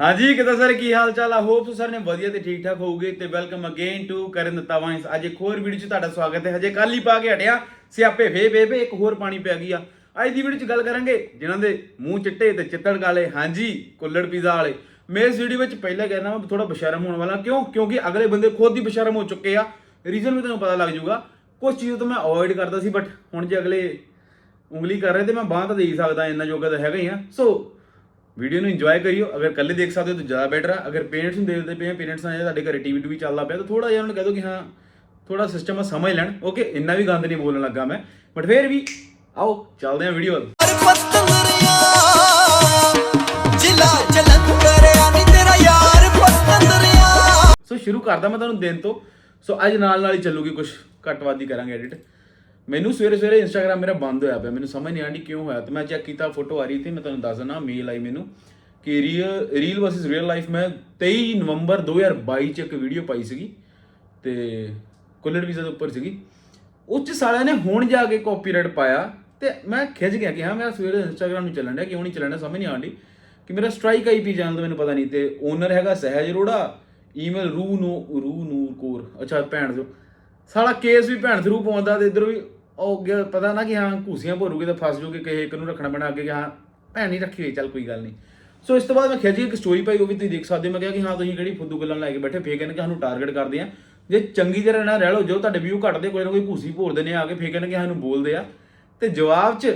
ਹਾਂਜੀ, ਕਿਦਾਂ ਸਰ? ਕੀ ਹਾਲ ਚਾਲ ਆ ਹੋਪ ਸਰ ਨੇ ਵਧੀਆ ਤੇ ਠੀਕ ਠਾਕ ਹੋਊਗੇ ਤੇ ਵੈਲਕਮ ਅਗੇਨ ਟੂ ਕਰਨ ਦਿੱਤਾ ਵਾਇਸ ਅੱਜ ਇੱਕ ਹੋਰ ਵੀਡੀਓ 'ਚ ਤੁਹਾਡਾ ਸਵਾਗਤ ਹੈ। ਹਜੇ ਕੱਲ ਹੀ ਪਾ ਕੇ ਹਟਿਆ। ਸਿਆਪੇ ਫੇ ਫੇ ਫੇ, ਇੱਕ ਹੋਰ ਪਾਣੀ ਪੈ ਗਈ ਆ। ਅੱਜ ਦੀ ਵੀਡੀਓ 'ਚ ਗੱਲ ਕਰਾਂਗੇ ਜਿਨ੍ਹਾਂ ਦੇ ਮੂੰਹ ਚਿੱਟੇ ਤੇ ਚਿੱਤੜ ਕਾਲੇ। ਹਾਂਜੀ, ਕੁੱਲੜ ਪੀਜ਼ਾ ਵਾਲੇ। ਮੈਂ ਇਸ ਵੀਡੀਓ ਵਿੱਚ ਪਹਿਲਾਂ ਕਹਿਣਾ ਮੈਂ ਥੋੜਾ ਬਸ਼ਰਮ ਹੋਣ ਵਾਲਾ। ਕਿਉਂ? ਕਿਉਂਕਿ ਅਗਲੇ ਬੰਦੇ ਖੁਦ ਹੀ ਬਸ਼ਰਮ ਹੋ ਚੁੱਕੇ ਆ। ਰੀਜ਼ਨ ਵੀ ਤੁਹਾਨੂੰ ਪਤਾ ਲੱਗ ਜਾਊਗਾ। ਕੁਝ ਚੀਜ਼ਾਂ ਤੋਂ ਮੈਂ ਅਵੋਇਡ ਕਰਦਾ ਸੀ ਬਟ ਹੁਣ ਜੇ ਅਗਲੇ ਉਂਗਲੀ ਕਰ ਰਹੇ ਤੇ ਮੈਂ ਬਾਂਹ ਤਾਂ ਦੇ ਹੀ ਸਕਦਾ, ਇੰਨਾ ਯੋਗਾ ਤਾਂ ਹੈਗਾ ਹੀ ਆ। ਸੋ ਵੀਡੀਓ ਨੂੰ ਇੰਜੋਏ ਕਰਿਓ। ਅਗਰ ਕੱਲੇ ਦੇਖ ਸਕਦੇ ਹੋ ਤਾਂ ਜ਼ਿਆਦਾ ਬੈਟਰ ਆ। ਅਗਰ ਪੇਰੈਂਟਸ ਨੂੰ ਦੇਖਦੇ ਪਏ ਪੇਰੈਂਟਸ ਨਾਲ ਤੁਹਾਡੇ ਘਰੇ ਟੀਵੀ ਟੂਵੀ ਚੱਲਦਾ ਪਿਆ, ਤਾਂ ਥੋੜਾ ਜਿਹਾ ਉਹਨਾਂ ਨੂੰ ਕਹਿ ਦਿਓ ਕਿ ਹਾਂ ਥੋੜਾ ਸਿਸਟਮ ਆ, ਸਮਝ ਲੈਣ। ਓਕੇ ਇੰਨਾ ਵੀ ਗੰਦ ਨਹੀਂ ਬੋਲਣ ਲੱਗਾ ਮੈਂ। ਬਟ ਫੇਰ ਵੀ, ਆਓ, ਚੱਲਦੇ ਆ ਵੀਡੀਓ ਵੱਲ। ਸੋ ਸ਼ੁਰੂ ਕਰਦਾ ਮੈਂ ਤੁਹਾਨੂੰ ਦਿਨ ਤੋਂ। ਸੋ ਅੱਜ ਨਾਲ ਨਾਲ ਹੀ ਚੱਲੂਗੀ ਕੁਝ ਘੱਟਵਾਦੀ ਕਰਾਂਗੇ ਐਡਿਟ ਮੈਨੂੰ ਸਵੇਰੇ ਸਵੇਰੇ ਇੰਸਟਾਗ੍ਰam ਮੇਰਾ ਬੰਦ ਹੋਇਆ ਪਿਆ, ਮੈਨੂੰ ਸਮਝ ਨਹੀਂ ਆਂਦੀ ਕਿਉਂ ਹੋਇਆ ਤੇ ਮੈਂ ਚੈੱਕ ਕੀਤਾ ਫੋਟੋ ਆ ਰਹੀ ਸੀ, ਮੈਂ ਤੁਹਾਨੂੰ ਦੱਸ ਦਿੰਦਾ ਮੇਲ ਆਈ ਮੈਨੂੰ ਕਿ real reel versus real life ਮੈਂ 23 ਨਵੰਬਰ 2022 ਚ ਇੱਕ ਵੀਡੀਓ ਪਾਈ ਸੀਗੀ ਤੇ ਕੁੱਲੜ ਵੀਜ਼ਾ ਦੇ ਉੱਪਰ ਸੀਗੀ। ਉਹ 'ਚ ਸਾਲਿਆਂ ਨੇ ਹੁਣ ਜਾ ਕੇ ਕਾਪੀਰਾਈਟ ਪਾਇਆ ਤੇ ਮੈਂ ਖਿੱਚ ਗਿਆ ਕਿ ਹਾਂ ਮੇਰਾ ਸਵੇਰੇ ਇੰਸਟਾਗ੍ਰam ਨੂੰ ਚੱਲਣ ਡਿਆ, ਕਿਉਂ ਨਹੀਂ ਚੱਲਣ ਡਿਆ, ਸਮਝ ਨਹੀਂ ਆਂਦੀ ਕਿ ਮੇਰਾ ਸਟ੍ਰਾਈਕ ਆਈਪੀ ਜਾਣ ਦਾ ਮੈਨੂੰ ਪਤਾ ਨਹੀਂ ਤੇ ਓਨਰ ਹੈਗਾ ਸਹਿਜ ਅਰੋੜਾ ਈਮੇਲ ਰੂ ਨੂੰ ਰੂ ਨੂਰ ਕੋਰ ਅੱਛਾ ਭੈਣ ਜੋ ਸਾਲਾ ਕੇਸ ਵੀ ਭੈਣ ਥਰੂ ਪਾਉਂਦਾ ਤੇ ਇਧਰ ਵੀ ਉਹ ਅੱਗੇ ਪਤਾ ਨਾ ਕਿ ਹਾਂ ਘੂਸੀਆਂ ਭਰੂਗੇ ਤਾਂ ਫਸ ਜੂਗੇ, ਕਿਸੇ ਇੱਕ ਨੂੰ ਰੱਖਣਾ ਪੈਣਾ ਅੱਗੇ ਕਿ ਹਾਂ ਭੈਣ ਨਹੀਂ ਰੱਖੀ ਹੋਈ, ਚੱਲ ਕੋਈ ਗੱਲ ਨਹੀਂ। ਸੋ ਇਸ ਤੋਂ ਬਾਅਦ ਮੈਂ ਖਿੱਚ ਕੇ ਇੱਕ ਸਟੋਰੀ ਪਾਈ, ਉਹ ਵੀ ਤੁਸੀਂ ਦੇਖ ਸਕਦੇ ਹੋ। ਮੈਂ ਕਿਹਾ ਕਿ ਹਾਂ ਤੁਸੀਂ ਕਿਹੜੀ ਫੁੱਦੂ ਗੱਲਾਂ ਲੈ ਕੇ ਬੈਠੇ ਫੇਕ ਨੇ ਕਿ ਸਾਨੂੰ ਟਾਰਗੇਟ ਕਰਦੇ ਆ। ਜੇ ਚੰਗੀ ਤਰ੍ਹਾਂ ਨਾਲ ਰਹਿ ਲਓ ਜੋ ਤੁਹਾਡੇ ਵਿਊ ਘਟਦੇ, ਕੋਈ ਨਾ ਕੋਈ ਘੂਸੀ ਭੋਰਦੇ ਨੇ ਆ ਕੇ ਫੇਕ ਨੇ ਕਿ ਸਾਨੂੰ ਬੋਲਦੇ ਆ। ਤੇ ਜਵਾਬ 'ਚ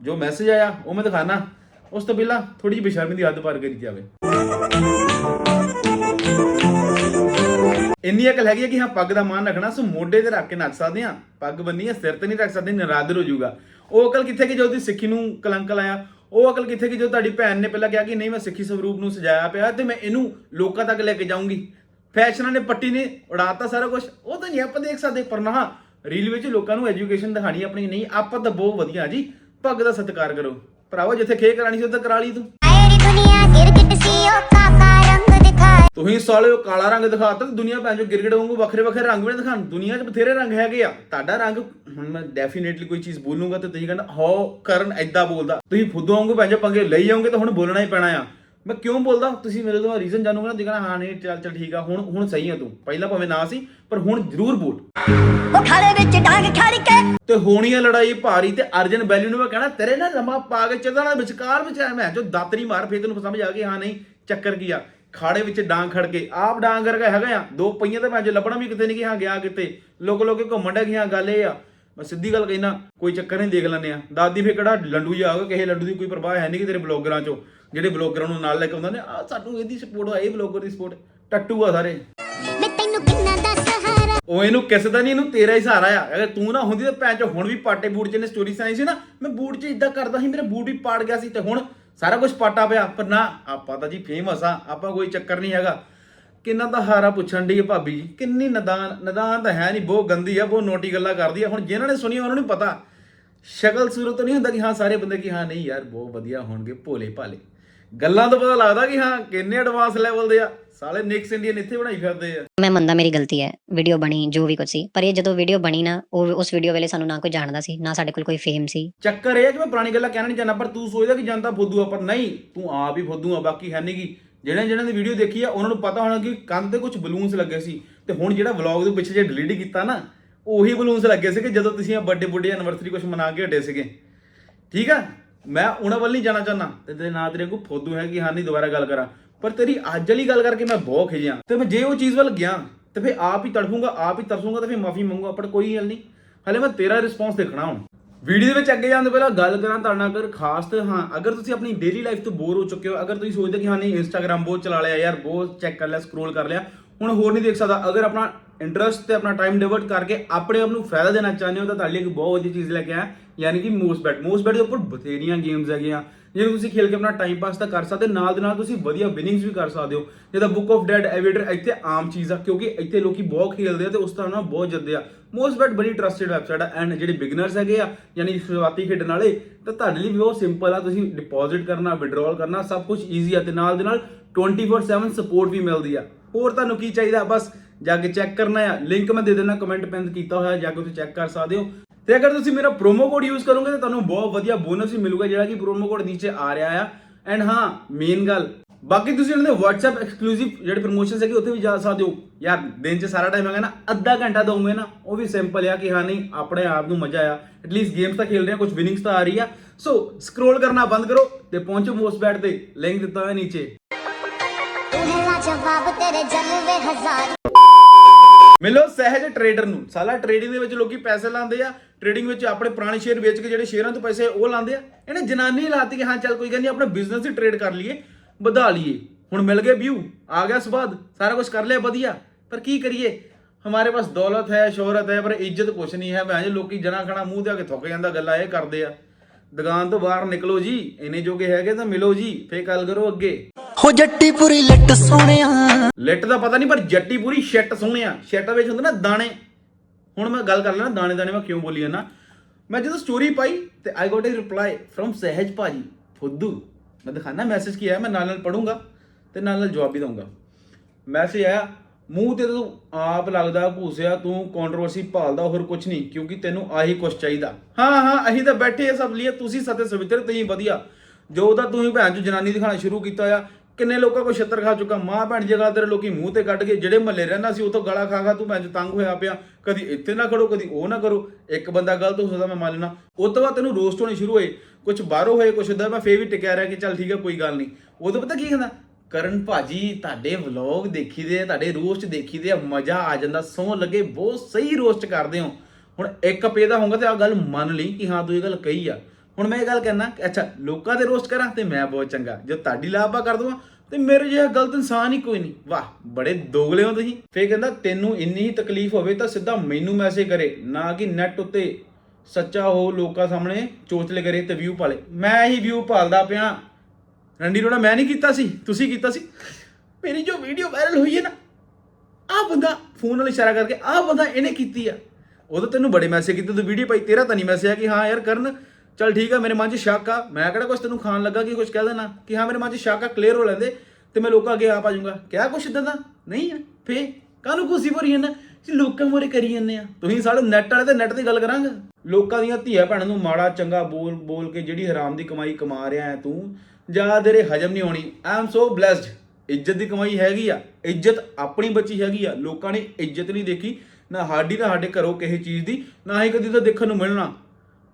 ਜੋ ਮੈਸੇਜ ਆਇਆ, ਉਹ ਮੈਂ ਦਿਖਾਣਾ ਉਸ ਤੋਂ ਪਹਿਲਾਂ ਥੋੜੀ ਜਿਹੀ ਬੇਸ਼ਰਮੀ ਦੀ ਹੱਦ ਪਾਰ ਕਰੀ ਜਾਵੇ। ਇੰਨੀ ਅਕਲ ਹੈਗੀ ਹੈ ਕਿ ਹਾਂ, ਪੱਗ ਦਾ ਮਾਨ ਰੱਖਣਾ ਸੋ ਮੋਢੇ ਤੇ ਰੱਖ ਕੇ ਨੱਚ ਸਕਦੇ ਆ ਪੱਗ ਬੰਨੀ ਹੈ, ਸਿਰ ਤੇ ਨਹੀਂ ਰੱਖ ਸਕਦੇ, ਨਰਾਦਰ ਹੋ ਜਾਊਗਾ। ਉਹ ਅਕਲ ਕਿੱਥੇ ਕਿ ਜੋ ਦੀ ਸਿੱਖੀ ਨੂੰ ਕਲੰਕ ਲਾਇਆ। ਉਹ ਅਕਲ ਕਿੱਥੇ ਕਿ ਜੋ ਤੁਹਾਡੀ ਭੈਣ ਨੇ ਪਹਿਲਾਂ ਕਿਹਾ ਕਿ ਨਹੀਂ, ਮੈਂ ਸਿੱਖੀ ਸਰੂਪ ਨੂੰ ਸਜਾਇਆ ਪਿਆ ਤੇ ਮੈਂ ਇਹਨੂੰ ਲੋਕਾਂ ਤੱਕ ਲੈ ਕੇ ਜਾਊਂਗੀ। ਫੈਸ਼ਨਾਂ ਨੇ, ਪੱਟੀ ਨੇ ਉਡਾਤਾ ਸਾਰਾ ਕੁਝ ਉਹ ਤਾਂ ਨਹੀਂ, ਆਪਾਂ ਦੇਖ ਸਕਦੇ, ਪਰ ਨਾ, ਰੀਲ ਵਿੱਚ ਲੋਕਾਂ ਨੂੰ ਐਜੂਕੇਸ਼ਨ ਦਿਖਾਣੀ ਆਪਣੀ ਨਹੀਂ, ਆਪਾਂ ਤਾਂ ਬਹੁਤ ਵਧੀਆ ਜੀ। ਪੱਗ ਦਾ ਸਤਿਕਾਰ ਕਰੋ। ਭਰਾਵਾ, ਜਿੱਥੇ ਖੇ ਕਰਾਣੀ ਸੀ ਉੱਥੇ ਕਰਾ ਲਈ ਤੂੰ। ਆਏਰੀ ਦੁਨੀਆ, ਗਿਰਗਿਟ ਸੀ, ਉਹ ਕਾਕਾ ਰੰਗ ਦਿਖਾਏ ਤੁਸੀਂ ਸਾਲੇ ਉਹ ਕਾਲਾ ਰੰਗ ਦਿਖਾਤਾ ਤੇ ਦੁਨੀਆ ਭੈਣ ਜੋ ਗਿਰਗਿਟ ਵਾਂਗੂ ਵੱਖਰੇ ਵੱਖਰੇ ਰੰਗ ਵੀ ਦਿਖਾਣ ਦੁਨੀਆ 'ਚ ਬਥੇਰੇ ਰੰਗ ਹੈਗੇ ਆ। ਤੁਹਾਡਾ ਰੰਗ ਹੁਣ ਮੈਂ ਡੈਫੀਨੇਟਲੀ ਕੋਈ ਚੀਜ਼ ਬੋਲੂੰਗਾ ਤੇ ਤੁਸੀਂ ਕਹਿੰਦਾ ਹੋ ਕਰਨ ਐਦਾਂ ਬੋਲਦਾ। ਤੁਸੀਂ ਫੁੱਦੂ ਵਾਂਗੂ ਭੈਣ ਜੋ ਪੰਗੇ ਲਈ ਜਾਓਗੇ ਤਾਂ ਹੁਣ ਬੋਲਣਾ ਹੀ ਪੈਣਾ ਆ। ਮੈਂ ਕਿਉਂ ਬੋਲਦਾ? ਤੁਸੀਂ ਮੇਰੇ ਤੋਂ ਰੀਜ਼ਨ ਜਾਣੋਗੇ ਨਾ ਜਿਕਣਾ ਹਾਂ ਨਹੀਂ ਚੱਲ ਚੱਲ ਠੀਕ ਆ ਹੁਣ ਹੁਣ ਸਹੀ ਆ ਤੂੰ। ਪਹਿਲਾਂ ਭਾਵੇਂ ਨਾ ਸੀ ਪਰ ਹੁਣ ਜ਼ਰੂਰ ਬੋਲ। ਉਹ ਖਾਲੇ ਵਿੱਚ ਡਾਂਗ ਖੜ ਕੇ। ਤੇ ਹੋਣੀ ਆ ਲੜਾਈ ਭਾਰੀ ਤੇ ਅਰਜਨ ਬੈਲੀ ਨੂੰ ਮੈਂ ਕਹਿਣਾ ਤੇਰੇ ਨਾਲ ਲੰਮਾ ਪਾ ਕੇ ਚੱਲਣਾ ਵਿਚਕਾਰ ਵਿੱਚ ਐ ਮੈਂ। ਜੋ ਦਾਤਰੀ ਮਾਰ ਫੇਰ ਤੈਨੂੰ ਸਮਝ ਆ ਗਈ ਹਾਂ ਨਹੀਂ ਚੱਕਰ ਕੀ ਆ? ਖਾੜੇ ਵਿੱਚ ਡਾਂਗ ਖੜ ਕੇ ਆਪ ਡਾਂਗ ਕਰਕੇ ਹੈਗਾ ਆ ਦੋ ਪਈਆਂ ਤੇ ਮੈਂ ਜੋ ਲੱਭਣਾ ਵੀ ਕਿਤੇ ਨਹੀਂ ਕਿ ਹਾਂ ਗਿਆ ਕਿਤੇ ਲੋਕ ਲੋਕੇ ਘੁੰਮਣ ਡੇ ਗਿਆ ਗੱਲ ਇਹ ਆ। ਮੈਂ ਸਿੱਧੀ ਗੱਲ ਕਹਿਣਾ ਕੋਈ ਚੱਕਰ ਨਹੀਂ ਦੇਖ ਲੈਂਦੇ ਆ। ਦਾਦੀ ਫੇ ਕਿਹੜਾ ਲੰਡੂ ਜਾ ਕੇ ਕਿਸੇ ਲੰਡੂ ਦੀ ਕੋਈ ਪਰਵਾਹ ਹੈ ਨਹੀਂ ਕਿ ਤੇਰੇ ਬਲੌਗਰਾਂ ਚੋਂ। ਜਿਹੜੇ ਬਲੌਗਰਾਂ ਨੂੰ ਨਾਲ ਲੈ ਕੇ ਆਉਂਦੇ ਨੇ ਆ ਸਾਨੂੰ ਇਹਦੀ ਸਪੋਰਟ ਆ ਇਹ ਬਲੌਗਰ ਦੀ ਸਪੋਰਟ ਟੱਟੂ ਆ ਸਾਰੇ। ਮੈਂ ਤੈਨੂੰ ਕਿੰਨਾ ਦਾ ਸਹਾਰਾ ਉਹ ਇਹਨੂੰ ਕਿਸੇ ਦਾ ਨਹੀਂ ਇਹਨੂੰ ਤੇਰਾ ਹੀ ਸਹਾਰਾ ਆ। ਅਗਰ ਤੂੰ ਨਾ ਹੁੰਦੀ ਤਾਂ ਭੈਣ ਚ ਹੁਣ ਵੀ ਪਾਟੇ ਬੂਟ ਚ ਨੇ ਸਟੋਰੀ ਸੁਣਾਈ ਸੀ ਨਾ ਮੈਂ ਬੂਟ ਚ ਇਦਾਂ ਕਰਦਾ ਸੀ ਮੇਰਾ ਬੂਟ ਵੀ ਪਾੜ ਗਿਆ ਸੀ ਤੇ ਹੁਣ ਸਾਰਾ ਕੁਝ ਪਾਟਾ ਪਿਆ, ਪਰ ਨਾ ਆਪਾਂ ਤਾਂ ਜੀ ਫੇਮਸ ਆ, ਆਪਾਂ ਕੋਈ ਚੱਕਰ ਨਹੀਂ ਹੈਗਾ। ਕਿੰਨਾ ਦਾ ਹਾਰਾ ਪੁੱਛਣ ਦੀ ਭਾਬੀ ਜੀ? ਕਿੰਨੀ ਨਦਾਨ ਨਦਾਨ ਤਾਂ ਹੈ ਨਹੀਂ, ਬਹੁਤ ਗੰਦੀ ਆ, ਬਹੁਤ ਨੋਟੀ ਗੱਲਾਂ ਕਰਦੀ ਆ। ਹੁਣ ਜਿਨ੍ਹਾਂ ਨੇ ਸੁਣੀ ਉਹਨਾਂ ਨੂੰ ਪਤਾ। ਸ਼ਕਲ ਸੂਰਤ ਤੋਂ ਨਹੀਂ ਹੁੰਦਾ ਕਿ ਹਾਂ, ਸਾਰੇ ਬੰਦੇ ਕਿ ਹਾਂ, ਨਹੀਂ ਯਾਰ, ਬਹੁਤ ਵਧੀਆ ਹੋਣਗੇ ਭੋਲੇ ਭਾਲੇ। ਗੱਲਾਂ ਤੋਂ ਪਤਾ ਲੱਗਦਾ ਕਿ ਹਾਂ, ਕਿੰਨੇ ਐਡਵਾਂਸ ਲੈਵਲ ਦੇ ਆ। ਸਾਲੇ ਨਿਕਸ ਇੰਡੀਅਨ ਇੱਥੇ ਬਣਾਈ ਫਿਰਦੇ ਆ। ਮੈਂ ਮੰਨਦਾ ਮੇਰੀ ਗਲਤੀ ਹੈ ਵੀਡੀਓ ਬਣੀ ਜੋ ਵੀ ਕੁਝ ਸੀ। ਪਰ ਇਹ ਜਦੋਂ ਵੀਡੀਓ ਬਣੀ ਨਾ ਉਹ ਉਸ ਵੀਡੀਓ ਵੇਲੇ ਸਾਨੂੰ ਨਾ ਕੋਈ ਜਾਣਦਾ ਸੀ ਨਾ ਸਾਡੇ ਕੋਲ ਕੋਈ ਫੇਮ ਸੀ। ਚੱਕਰ ਇਹ ਹੈ ਕਿ ਮੈਂ ਪੁਰਾਣੀ ਗੱਲਾਂ ਕਹਿਣਾ ਨਹੀਂ ਚਾਹੁੰਦਾ ਪਰ ਤੂੰ ਸੋਚਦਾ ਕਿ ਜਾਂਦਾ ਫੁੱਦੂ ਆ ਪਰ ਨਹੀਂ ਤੂੰ ਆਪ ਹੀ ਫੁੱਦੂ ਆ ਬਾਕੀ ਹੈ ਨਹੀਂ ਗੀ। ਜਿਹੜੇ ਜਿਹਨਾਂ ਦੀ ਵੀਡੀਓ ਦੇਖੀ ਆ ਉਹਨਾਂ ਨੂੰ ਪਤਾ ਹੋਣਾ ਕਿ ਕੰਧ ਤੇ ਕੁਝ ਬਲੂਨਸ ਲੱਗੇ ਸੀ। ਤੇ ਹੁਣ ਜਿਹੜਾ ਵਲੌਗ ਦੇ ਪਿੱਛੇ ਜੇ ਡਿਲੀਟ ਕੀਤਾ ਨਾ ਉਹੀ ਬਲੂਨਸ ਲੱਗੇ ਸੀ ਕਿ ਜਦੋਂ ਤੁਸੀਂ ਆ ਵੱਡੇ ਵੱਡੇ ਐਨਵਰਸਰੀ ਕੁਝ ਮਨਾ ਕੇ ਹਟੇ ਸੀਗੇ। ਠੀਕ ਆ? ਮੈਂ ਉਹਨਾਂ ਵੱਲ ਨਹੀਂ ਜਾਣਾ ਚਾਹੁੰਦਾ। ਤੇ ਤੇਰੇ ਨਾਂ ਤੇਰੇ ਕੋ ਫੁੱਦੂ ਹੈ ਕਿ ਹਾਂ ਨਹੀਂ ਦੁਬਾਰਾ ਗੱਲ ਕਰਾਂ। ਪਰ ਤੇਰੀ ਅੱਜ ਵਾਲੀ ਗੱਲ ਕਰਕੇ ਮੈਂ ਬਹੁਤ ਖਿਜਿਆ ਤੇ ਮੈਂ ਜੇ ਉਹ ਚੀਜ਼ ਵੱਲ ਗਿਆ, ਤੇ ਫੇ ਆਪ ਹੀ ਤੜਫੂੰਗਾ, ਆਪ ਹੀ ਤਰਸੂਗਾ ਤੇ ਫੇ ਮਾਫੀ ਮੰਗੂਗਾ, ਪਰ ਕੋਈ ਗੱਲ ਨਹੀਂ। ਹਲੇ ਮੈਂ ਤੇਰਾ ਰਿਸਪੌਂਸ ਦੇਖਣਾ ਹੁਣ। ਵੀਡੀਓ ਦੇ ਵਿੱਚ ਅੱਗੇ ਜਾਣ ਤੋਂ ਪਹਿਲਾਂ ਗੱਲ ਕਰਾਂ ਤੁਹਾਡੇ ਨਾਲ ਅਗਰ ਖਾਸ ਤੇ ਹਾਂ, ਅਗਰ ਤੁਸੀਂ ਆਪਣੀ ਡੇਲੀ ਲਾਈਫ ਤੋਂ ਬੋਰ ਹੋ ਚੁੱਕੇ ਹੋ, ਅਗਰ ਤੁਸੀਂ ਸੋਚਦੇ ਕਿ ਹਾਂ, ਨਹੀਂ ਇੰਸਟਾਗ੍ਰam ਬਹੁਤ ਚਲਾ ਲਿਆ ਯਾਰ, ਬਹੁਤ ਚੈੱਕ ਕਰ ਲਿਆ ਸਕਰੋਲ ਕਰ ਲਿਆ, ਹੁਣ ਹੋਰ ਨਹੀਂ ਦੇਖ ਸਕਦਾ। ਅਗਰ ਆਪਣਾ ਇੰਟਰਸਟ ਤੇ ਆਪਣਾ ਟਾਈਮ ਡਿਵਰਟ ਕਰਕੇ ਆਪਣੇ ਆਪ ਨੂੰ ਫਾਇਦਾ ਦੇਣਾ ਚਾਹੁੰਦੇ ਹੋ, ਤਾਂ ਤੁਹਾਡੇ ਲਈ ਇੱਕ ਬਹੁਤ ਵਧੀਆ ਚੀਜ਼ ਲੈ ਕੇ ਆਇਆ, ਯਾਨੀ ਕਿ ਮੋਸਟ ਬੈਟ ਮੋਸਟ ਬੈਟ ਦੇ ਉੱਪਰ ਬਥੇਰੀਆਂ ਗੇਮਸ ਹੈਗੀਆਂ। ਜਿਹਨੂੰ ਤੁਸੀਂ ਖੇਲ ਕੇ ਆਪਣਾ ਟਾਈਮ ਪਾਸ ਤਾਂ ਕਰ ਸਕਦੇ, ਨਾਲ ਦੇ ਨਾਲ ਤੁਸੀਂ ਵਧੀਆ ਵਿਨਿੰਗਸ ਵੀ ਕਰ ਸਕਦੇ ਹੋ। ਜਿੱਦਾਂ ਬੁੱਕ ਆਫ ਡੈਡ ਐਵੇਟਰ ਇੱਥੇ ਆਮ ਚੀਜ਼ ਆ, ਕਿਉਂਕਿ ਇੱਥੇ ਲੋਕੀ ਬਹੁਤ ਖੇਲਦੇ ਆ ਤੇ ਉਸ ਤਰ੍ਹਾਂ ਨਾਲ ਬਹੁਤ ਜਿੱਤਦੇ ਆ। ਮੋਸਟ ਬੈਟ ਬੜੀ ਟਰਸਟਡ ਵੈਬਸਾਈਟ ਆ ਐਂਡ ਜਿਹੜੇ ਬਿਗਨਰਸ ਹੈਗੇ ਆ, ਯਾਨੀ ਸ਼ੁਰੂਆਤੀ ਖੇਡਣ ਵਾਲੇ, ਤਾਂ ਤੁਹਾਡੇ ਲਈ ਵੀ ਬਹੁਤ ਸਿੰਪਲ ਆ, ਤੁਸੀਂ ਡਿਪੋਜ਼ਿਟ ਕਰਨਾ ਵਿਡਰਾਅਲ ਕਰਨਾ, ਸਭ ਕੁਝ ਈਜ਼ੀ ਆ ਤੇ ਨਾਲ ਦੇ ਨਾਲ 24/7 ਸਪੋਰਟ ਵੀ ਮਿਲਦੀ ਆ। ਹੋਰ ਤੁਹਾਨੂੰ ਕੀ ਚਾਹੀਦਾ? ਬਸ ਜਾ ਕੇ ਚੈੱਕ ਕਰਨਾ ਆ। ਲਿੰਕ ਮੈਂ ਦੇ ਦੇਣਾ ਕਮੈਂਟ ਪਿੰਨ ਕੀਤਾ ਹੋਇਆ, ਜਾ ਕੇ ਤੁਸੀਂ ਚੈੱਕ ਕਰ ਸਕਦੇ ਹੋ। ਤੇ ਅਗਰ ਤੁਸੀਂ ਮੇਰਾ ਪ੍ਰੋਮੋ ਕੋਡ ਯੂਜ਼ ਕਰੋਗੇ ਤਾਂ ਤੁਹਾਨੂੰ ਬਹੁਤ ਵਧੀਆ ਬੋਨਸ ਵੀ ਮਿਲੂਗਾ ਜਿਹੜਾ ਕਿ ਪ੍ਰੋਮੋ ਕੋਡ ਨੀਚੇ ਆ ਰਿਹਾ ਆ। ਐਂਡ ਹਾਂ ਮੇਨ ਗੱਲ, ਬਾਕੀ ਤੁਸੀਂ ਇਹਨਾਂ ਦੇ WhatsApp ਐਕਸਕਲੂਸਿਵ ਜਿਹੜੇ ਪ੍ਰੋਮੋਸ਼ਨਸ ਹੈਗੇ ਉੱਥੇ ਵੀ ਜਾ ਸਕਦੇ ਹੋ। ਯਾਰ, ਦਿਨ 'ਚ ਸਾਰਾ ਟਾਈਮ ਹੈਗਾ ਨਾ, ਅੱਧਾ ਘੰਟਾ ਦਊਂਗੇ ਨਾ, ਉਹ ਵੀ ਸਿੰਪਲ ਆ ਕਿ ਹਾਂ ਨਹੀਂ, ਆਪਣੇ ਆਪ ਨੂੰ ਮਜ਼ਾ ਆ। ਐਟਲੀਸਟ ਗੇਮਸ ਤਾਂ ਖੇਲ ਰਹੇ ਆ ਕੁਝ ਵਿਨਿੰਗਸ ਤਾਂ ਆ ਰਹੀ ਆ। ਸੋ ਸਕਰੋਲ ਕਰਨਾ ਬੰਦ ਕਰੋ ਤੇ ਪਹੁੰਚੋ ਮੋਸਟ ਬੈਟ ਤੇ ਲਿੰਕ ਦਿੱਤਾ ਹੋਇਆ ਨੀਚੇ। ਜਵਾਬ ਤੇਰੇ ਜਲਵੇ ਹਜ਼ਾਰ। ਮਿਲੋ ਸਹਿਜ ਟਰੇਡਰ ਨੂੰ। ਸਾਲਾ ਟਰੇਡਿੰਗ ਦੇ ਵਿੱਚ ਲੋਕੀ ਪੈਸੇ ਲਾਉਂਦੇ ਆ ਟਰੇਡਿੰਗ ਵਿੱਚ ਆਪਣੇ ਪੁਰਾਣੇ ਸ਼ੇਅਰ ਵੇਚ ਕੇ ਜਿਹੜੇ ਸ਼ੇਅਰਾਂ ਤੋਂ ਪੈਸੇ ਉਹ ਲਾਉਂਦੇ ਆ। ਇਹਨੇ ਜਨਾਨੀ ਲਾਤੀ ਕਿ ਹਾਂ ਚੱਲ ਕੋਈ ਗੱਲ ਨਹੀਂ, ਆਪਣਾ ਬਿਜ਼ਨਸ ਹੀ ਟਰੇਡ ਕਰ ਲਈਏ, ਵਧਾ ਲਈਏ। ਹੁਣ ਮਿਲ ਗਏ ਵਿਊ ਆ ਗਿਆ ਸਵਾਦ, ਸਾਰਾ ਕੁਝ ਕਰ ਲਿਆ, ਵਧੀਆ। ਪਰ ਕੀ ਕਰੀਏ? ਹਮਾਰੇ ਪਾਸ ਦੌਲਤ ਹੈ, ਸ਼ੋਹਰਤ ਹੈ, ਪਰ ਇੱਜ਼ਤ ਕੁਛ ਨਹੀਂ ਹੈ। ਮੈਂ ਜੇ, ਲੋਕੀ ਜਣਾ ਖਣਾ ਮੂੰਹ ਤੇ ਆ ਕੇ ਥੁੱਕ ਜਾਂਦਾ, ਗੱਲਾਂ ਇਹ ਕਰਦੇ ਆ। ਦੁਕਾਨ ਤੋਂ ਬਾਹਰ ਨਿਕਲੋ ਜੀ ਇਹਨੇ ਜੋਗੇ ਹੈਗੇ ਤਾਂ ਮਿਲੋ ਜੀ, ਫੇਰ ਗੱਲ ਕਰੋ ਅੱਗੇ। ਹੋ ਜੱਟੀ ਪੂਰੀ ਲੱਟ ਸੋਹਣਿਆ। ਲਿੱਟ ਦਾ ਪਤਾ ਨਹੀਂ, ਪਰ ਜੱਟੀ ਪੂਰੀ ਸ਼ਿੱਟ ਸੋਹਣਿਆ। ਸ਼ਿੱਟ ਵਿੱਚ ਹੁੰਦੇ ਨਾ ਦਾਣੇ। ਹੁਣ ਮੈਂ ਗੱਲ ਕਰ ਲੈਣਾ, ਦਾਣੇ ਦਾਣੇ ਮੈਂ ਕਿਉਂ ਬੋਲੀ ਨਾ ਮੈਂ ਜਦੋਂ ਸਟੋਰੀ ਪਾਈ ਤੇ I got a reply from Sahaj ਭਾਜੀ, ਫੁੱਦੂ। ਮੈਂ ਦਿਖਾਣਾ ਮੈਸੇਜ ਕੀ ਆਇਆ, ਮੈਂ ਨਾਲ ਨਾਲ ਪੜੂੰਗਾ ਤੇ ਨਾਲ ਨਾਲ ਜਵਾਬ ਵੀ ਦਊਂਗਾ। ਮੈਸੇਜ ਆਇਆ, ਮੂੰਹ ਤੇ ਤੂੰ ਆਪ ਲੱਗਦਾ ਭੂਸਿਆ ਤੂੰ ਕੰਟਰੋਵਰਸੀ ਭਾਲਦਾ, ਹੋਰ ਕੁਝ ਨਹੀਂ, ਕਿਉਂਕਿ ਤੈਨੂੰ ਆਹੀ ਕੁਝ ਚਾਹੀਦਾ। ਹਾਂ ਹਾਂ, ਅਸੀਂ ਤਾਂ ਬੈਠੇ ਆ ਸਭ ਲਈ, ਤੁਸੀਂ ਸਤੇ ਸਵਿਤਰ ਤੁਸੀਂ ਵਧੀਆ। ਜੋ ਉਹਦਾ ਤੂੰ ਹੀ ਭੈਣ ਚੋ ਜਨਾਨੀ ਦਿਖਾਣਾ ਸ਼ੁਰੂ ਕੀਤਾ ਆ ਕਿੰਨੇ ਲੋਕਾਂ ਕੋ ਛੱਤਰ ਖਾ ਚੁੱਕਾ? ਮਾਂ ਭੈਣ ਜਗਾ ਤੇਰੇ ਲੋਕੀ ਮੂੰਹ ਤੇ ਕੱਢ ਕੇ ਜਿਹੜੇ ਮਹੱਲੇ ਰਹਿੰਦਾ ਸੀ ਉਹ ਤੋਂ ਗਾਲਾਂ ਖਾ ਖਾ ਤੂੰ ਭੈਣ ਚੋ ਤੰਗ ਹੋਇਆ ਪਿਆ। ਕਦੀ ਇੱਥੇ ਨਾ ਖੜੋ, ਕਦੀ ਉਹ ਨਾ ਕਰੋ। ਇੱਕ ਬੰਦਾ ਗਲਤ ਹੋ ਸਕਦਾ, ਮੈਂ ਮੰਨ ਲੈਣਾ ਉਸ ਤੋਂ ਬਾਅਦ ਤੈਨੂੰ ਰੋਸਟ ਹੋਣੇ ਸ਼ੁਰੂ ਹੋਏ। ਕੁਝ ਬਾਹਰੋਂ ਹੋਏ ਕੁਝ ਉਦਾਂ ਮੈਂ ਫੇਰ ਵੀ ਟਿਕਿਆ ਰਿਹਾ ਕਿ ਚੱਲ ਠੀਕ ਹੈ, ਕੋਈ ਗੱਲ ਨਹੀਂ। ਉਦੋਂ ਪਤਾ ਕੀ ਕਹਿੰਦਾ? ਕਰਨ ਭਾਜੀ, ਤੁਹਾਡੇ ਵਲੌਗ ਦੇਖੀਦੇ ਆ, ਤੁਹਾਡੇ ਰੋਸਟ ਦੇਖੀਦੇ ਆ, ਮਜ਼ਾ ਆ ਜਾਂਦਾ, ਸੌ ਲੱਗੇ, ਬਹੁਤ ਸਹੀ ਰੋਸਟ ਕਰਦੇ ਹੋ। ਹੁਣ ਇੱਕ ਪੇ ਦਾ ਹੋਊਗਾ ਤੇ ਆ ਗੱਲ ਮੰਨ ਲਈ ਕਿ ਹਾਂ ਤੂੰ ਇਹ ਗੱਲ ਕਹੀ ਆ। ਹੁਣ ਮੈਂ ਇਹ ਗੱਲ ਕਹਿਣਾ ਕਿ ਅੱਛਾ, ਲੋਕਾਂ ਦੇ ਰੋਸਟ ਕਰਾਂ ਤੇ ਮੈਂ ਬਹੁਤ ਚੰਗਾ। ਜੇ ਤੁਹਾਡੀ ਲਾਭਾ ਕਰ ਦਵਾਂ ਤੇ ਮੇਰੇ ਜਿਹਾ ਗਲਤ ਇਨਸਾਨ ਹੀ ਕੋਈ ਨਹੀਂ। ਵਾਹ, ਬੜੇ ਦੋਗਲੇ ਹੋ ਤੁਸੀਂ। ਫੇਰ ਕਹਿੰਦਾ, ਤੈਨੂੰ ਇੰਨੀ ਹੀ ਤਕਲੀਫ ਹੋਵੇ ਤਾਂ ਸਿੱਧਾ ਮੈਨੂੰ ਮੈਸੇਜ ਕਰੇ, ਨਾ ਕਿ ਨੈਟ ਉੱਤੇ ਸੱਚਾ ਹੋ ਲੋਕਾਂ ਸਾਹਮਣੇ ਚੋਚਲੇ ਕਰੇ ਤੇ ਵਿਊ ਪਾਲੇ। ਮੈਂ ਹੀ ਵਿਊ ਪਾਲਦਾ ਪਿਆ। ਰੰਡੀ ਰੋੜਾ ਮੈਂ ਨਹੀਂ ਕੀਤਾ ਸੀ। ਤੁਸੀਂ ਕੀਤਾ ਸੀ? ਮੇਰੀ ਜੋ ਵੀਡੀਓ ਵਾਇਰਲ ਹੋਈ ਹੈ ਨਾ, ਆਹ ਬੰਦਾ ਫੋਨ ਨਾਲ ਇਸ਼ਾਰਾ ਕਰਕੇ, ਆਹ ਬੰਦਾ ਇਹਨੇ ਕੀਤੀ ਆ। ਉਦੋਂ ਤੈਨੂੰ ਬੜੇ ਮੈਸੇਜ ਕੀਤੇ, ਤੂੰ ਵੀਡੀਓ ਪਾਈ, ਤੇਰਾ ਤਾਂ ਨਹੀਂ ਮੈਸੇਜ ਆ ਕਿ ਹਾਂ ਯਾਰ ਕਰਨ ਚੱਲ ਠੀਕ ਆ, ਮੇਰੇ ਮਨ 'ਚ ਸ਼ੱਕ ਆ। ਮੈਂ ਕਿਹੜਾ ਕੁਛ ਤੈਨੂੰ ਖਾਣ ਲੱਗਾ ਕਿ ਕੁਛ ਕਹਿ ਦੇਣਾ? ਕਿ ਹਾਂ, ਮੇਰੇ ਮਨ 'ਚ ਸ਼ੱਕ ਆ ਕਲੀਅਰ ਹੋ ਲੈਂਦੇ ਤੇ ਮੈਂ ਲੋਕਾਂ ਅੱਗੇ ਆਪ ਆ ਜਾਊਂਗਾ। ਕਿਆ ਕੁਛ ਇਦਾਂ ਦਾ? ਨਹੀਂ ਆ। ਫੇ ਕਾਹਨੂੰ ਖੁਸ਼ੀ ਭਰੀ ਜਾਂਦਾ? ਜੀ ਲੋਕਾਂ ਮੋਰੇ ਕਰੀ ਜਾਂਦੇ ਆ। ਤੁਸੀਂ ਸਾਡੇ ਨੈਟ ਵਾਲੇ ਤੇ ਨੈਟ ਦੀ ਗੱਲ ਕਰਾਂਗੇ? ਲੋਕਾਂ ਦੀਆਂ ਧੀਆ ਭੈਣਾਂ ਨੂੰ ਮਾੜਾ, ਚੰਗਾ ਬੋਲ ਬੋਲ ਕੇ ਜਿਹੜੀ ਹਰਾਮ ਦੀ ਕਮਾਈ ਕਮਾ ਰਿਹਾ ਹੈ ਤੂੰ, ਜਾਂ ਤੇਰੇ ਹਜਮ ਨਹੀਂ ਆਉਣੀ ਆਈ ਐਮ ਸੋ ਬlesed ਇੱਜ਼ਤ ਦੀ ਕਮਾਈ ਹੈਗੀ ਆ। ਇੱਜ਼ਤ ਆਪਣੀ ਬੱਚੀ ਹੈਗੀ ਆ। ਲੋਕਾਂ ਨੇ ਇੱਜ਼ਤ ਨਹੀਂ ਦੇਖੀ। ਨਾ ਸਾਡੀ, ਨਾ ਸਾਡੇ ਘਰੋਂ ਕਿਸੇ ਚੀਜ਼ ਦੀ, ਨਾ ਹੀ ਕਦੀ ਤਾਂ ਦੇਖਣ ਨੂੰ ਮਿਲਣਾ।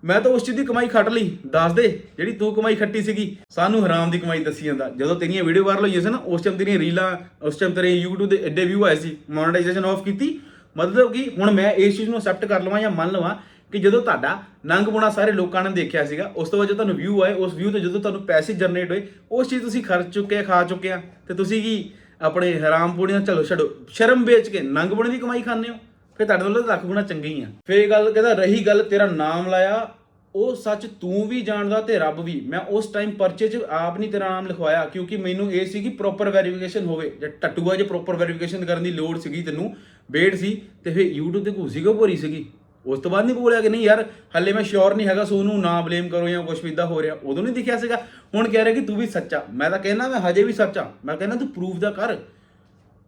ਮੈਂ ਤਾਂ ਉਸ ਚੀਜ਼ ਦੀ ਕਮਾਈ ਖੱਟ ਲਈ। ਦੱਸ ਦੇ, ਜਿਹੜੀ ਤੂੰ ਕਮਾਈ ਖੱਟੀ ਸੀਗੀ, ਸਾਨੂੰ ਹਰਾਮ ਦੀ ਕਮਾਈ ਦੱਸੀ ਜਾਂਦਾ। ਜਦੋਂ ਤੇਰੀਆਂ ਵੀਡੀਓ ਵਾਇਰਲ ਹੋਈਆਂ ਸੀ ਨਾ, ਉਸ ਟਾਈਮ ਤੇਰੀਆਂ ਰੀਲਾਂ ਉਸ ਟਾਈਮ ਤੇਰੇ YouTube ਦੇ ਐਡੇ ਵਿਊ ਆਏ ਸੀ ਮੋਨੇਟਾਈਜੇਸ਼ਨ ਆਫ ਕੀਤੀ। ਮਤਲਬ ਕਿ ਹੁਣ ਮੈਂ ਇਸ ਚੀਜ਼ ਨੂੰ ਅਸੈਪਟ ਕਰ ਲਵਾਂ ਜਾਂ ਮੰਨ ਲਵਾਂ ਕਿ ਜਦੋਂ ਤੁਹਾਡਾ ਨੰਗ ਬੁਣਾ ਸਾਰੇ ਲੋਕਾਂ ਨੇ ਦੇਖਿਆ ਸੀਗਾ, ਉਸ ਤੋਂ ਬਾਅਦ ਜਦੋਂ ਤੁਹਾਨੂੰ ਵਿਊ ਆਏ, ਉਸ ਵਿਊ ਤੋਂ ਜਦੋਂ ਤੁਹਾਨੂੰ ਪੈਸੇ ਜਨਰੇਟ ਹੋਏ, ਉਸ ਚੀਜ਼ ਤੁਸੀਂ ਖਰਚ ਚੁੱਕੇ, ਖਾ ਚੁੱਕੇ ਆ। ਤੇ ਤੁਸੀਂ ਕੀ ਆਪਣੇ ਹਰਾਮ ਪੂੜੀਆਂ ਚਲੋ ਛੱਡੋ, ਸ਼ਰਮ ਵੇਚ ਕੇ ਨੰਗ ਬੁਣੇ ਦੀ ਕਮਾਈ ਖਾਂਦੇ ਹੋ? ਫਿਰ ਤੁਹਾਡੇ ਵੱਲੋਂ ਤਾਂ ਲੱਖ ਗੁਣਾ ਚੰਗੇ ਹੀ ਆ। ਫਿਰ ਇਹ ਗੱਲ ਕਹਿੰਦਾ, ਰਹੀ ਗੱਲ, ਤੇਰਾ ਨਾਮ ਲਾਇਆ। ਉਹ ਸੱਚ ਤੂੰ ਵੀ ਜਾਣਦਾ ਤੇ ਰੱਬ ਵੀ। ਮੈਂ ਉਸ ਟਾਈਮ ਪਰਚੇ 'ਚ ਆਪ ਨਹੀਂ ਤੇਰਾ ਨਾਮ ਲਿਖਵਾਇਆ, ਕਿਉਂਕਿ ਮੈਨੂੰ ਇਹ ਸੀ ਕਿ ਪ੍ਰੋਪਰ ਵੈਰੀਫਿਕੇਸ਼ਨ ਹੋਵੇ। ਜੇ ਟੱਟੂਆ ਜੇ ਪ੍ਰੋਪਰ ਵੈਰੀਫਿਕੇਸ਼ਨ ਕਰਨ ਦੀ ਲੋੜ ਸੀਗੀ ਤੈਨੂੰ ਵੇਟ ਸੀ, ਤੇ ਫਿਰ YouTube ਤੇ ਘੂਸੀ ਕਿਉਂ ਭਰੀ ਸੀਗੀ? ਉਸ ਤੋਂ ਬਾਅਦ ਨਹੀਂ ਬੋਲਿਆ ਕਿ ਨਹੀਂ ਯਾਰ, ਹੱਲੇ ਮੈਂ ਸ਼ੋਰ ਨਹੀਂ ਹੈਗਾ, ਸੋ ਉਹਨੂੰ ਨਾ ਬਲੇਮ ਕਰੋ ਜਾਂ ਕੁਝ ਵੀ ਇਦਾਂ ਹੋ ਰਿਹਾ। ਉਦੋਂ ਨਹੀਂ ਦਿਖਿਆ ਸੀਗਾ। ਹੁਣ ਕਹਿ ਰਿਹਾ ਕਿ ਤੂੰ ਵੀ ਸੱਚਾ। ਮੈਂ ਤਾਂ ਕਹਿਣਾ ਮੈਂ ਹਜੇ ਵੀ ਸੱਚਾ। ਮੈਂ ਕਹਿੰਦਾ ਤੂੰ ਪ੍ਰੂਫ ਦਾ ਕਰ।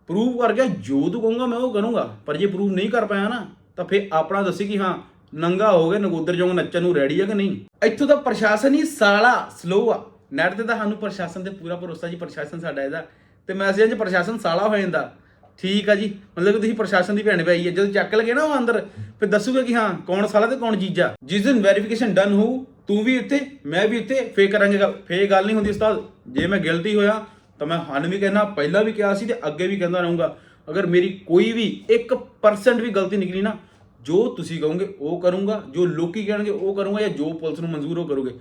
ਪ੍ਰੂਵ ਕਰ ਗਿਆ, ਜੋ ਤੂੰ ਕਹੂੰਗਾ ਮੈਂ ਉਹ ਕਰੂੰਗਾ। ਪਰ ਜੇ ਪ੍ਰੂਵ ਨਹੀਂ ਕਰ ਪਾਇਆ ਨਾ, ਤਾਂ ਫਿਰ ਆਪਣਾ ਦੱਸੀ ਕਿ ਹਾਂ, ਨੰਗਾ ਹੋ ਗਿਆ ਨਗੋਦਰ ਜੋਂ ਨੱਚਣ ਨੂੰ ਰੈਡੀ ਆ ਕਿ ਨਹੀਂ? ਇੱਥੋਂ ਦਾ ਪ੍ਰਸ਼ਾਸਨ ਹੀ ਸਾਲਾ ਸਲੋ ਆ। ਨੈਟ ਤੇ ਤਾਂ ਸਾਨੂੰ ਪ੍ਰਸ਼ਾਸਨ ਤੇ ਪੂਰਾ ਭਰੋਸਾ ਜੀ, ਪ੍ਰਸ਼ਾਸਨ ਸਾਡਾ ਇਹਦਾ। ਤੇ ਮੈਸੇਜਾਂ 'ਚ ਪ੍ਰਸ਼ਾਸਨ ਸਾਲਾ ਹੋ ਜਾਂਦਾ। ਠੀਕ ਆ ਜੀ। ਮਤਲਬ ਕਿ ਤੁਸੀਂ ਪ੍ਰਸ਼ਾਸਨ ਦੀ ਭੈਣ ਭਾਈ ਹੈ ਜਦੋਂ ਚੱਕ ਲਗੇ ਨਾ ਉਹ ਅੰਦਰ, ਫਿਰ ਦੱਸੂਗਾ ਕਿ ਹਾਂ, ਕੌਣ ਸਾਲਾ ਤੇ ਕੌਣ ਜੀਜਾ? ਜਿਸ ਦਿਨ ਵੈਰੀਫਿਕੇਸ਼ਨ ਡਨ ਹੋਊ, ਤੂੰ ਵੀ ਇੱਥੇ, ਮੈਂ ਵੀ ਇੱਥੇ, ਫੇਰ ਕਰਾਂਗੇ ਗੱਲ। ਫੇਰ ਗੱਲ ਨਹੀਂ ਹੁੰਦੀ ਉਸਤਾਦ। ਜੇ ਮੈਂ ਗਿਲਟੀ ਹੋਇਆ ਤਾਂ ਮੈਂ ਹਨ ਵੀ ਕਹਿਣਾ ਪਹਿਲਾਂ ਵੀ ਕਿਹਾ ਸੀ ਤੇ ਅੱਗੇ ਵੀ ਕਹਿੰਦਾ ਰਹੂੰਗਾ। ਅਗਰ ਮੇਰੀ ਕੋਈ ਵੀ 1% ਵੀ ਗਲਤੀ ਨਿਕਲੀ ਨਾ, ਜੋ ਤੁਸੀਂ ਕਹੋਗੇ, ਉਹ ਕਰੂੰਗਾ, ਜੋ ਲੋਕੀ ਕਹਿਣਗੇ, ਉਹ ਕਰੂੰਗਾ ਜਾਂ ਜੋ ਪੁਲਿਸ ਨੂੰ ਮਨਜ਼ੂਰ ਉਹ ਕਰੋਗੇ।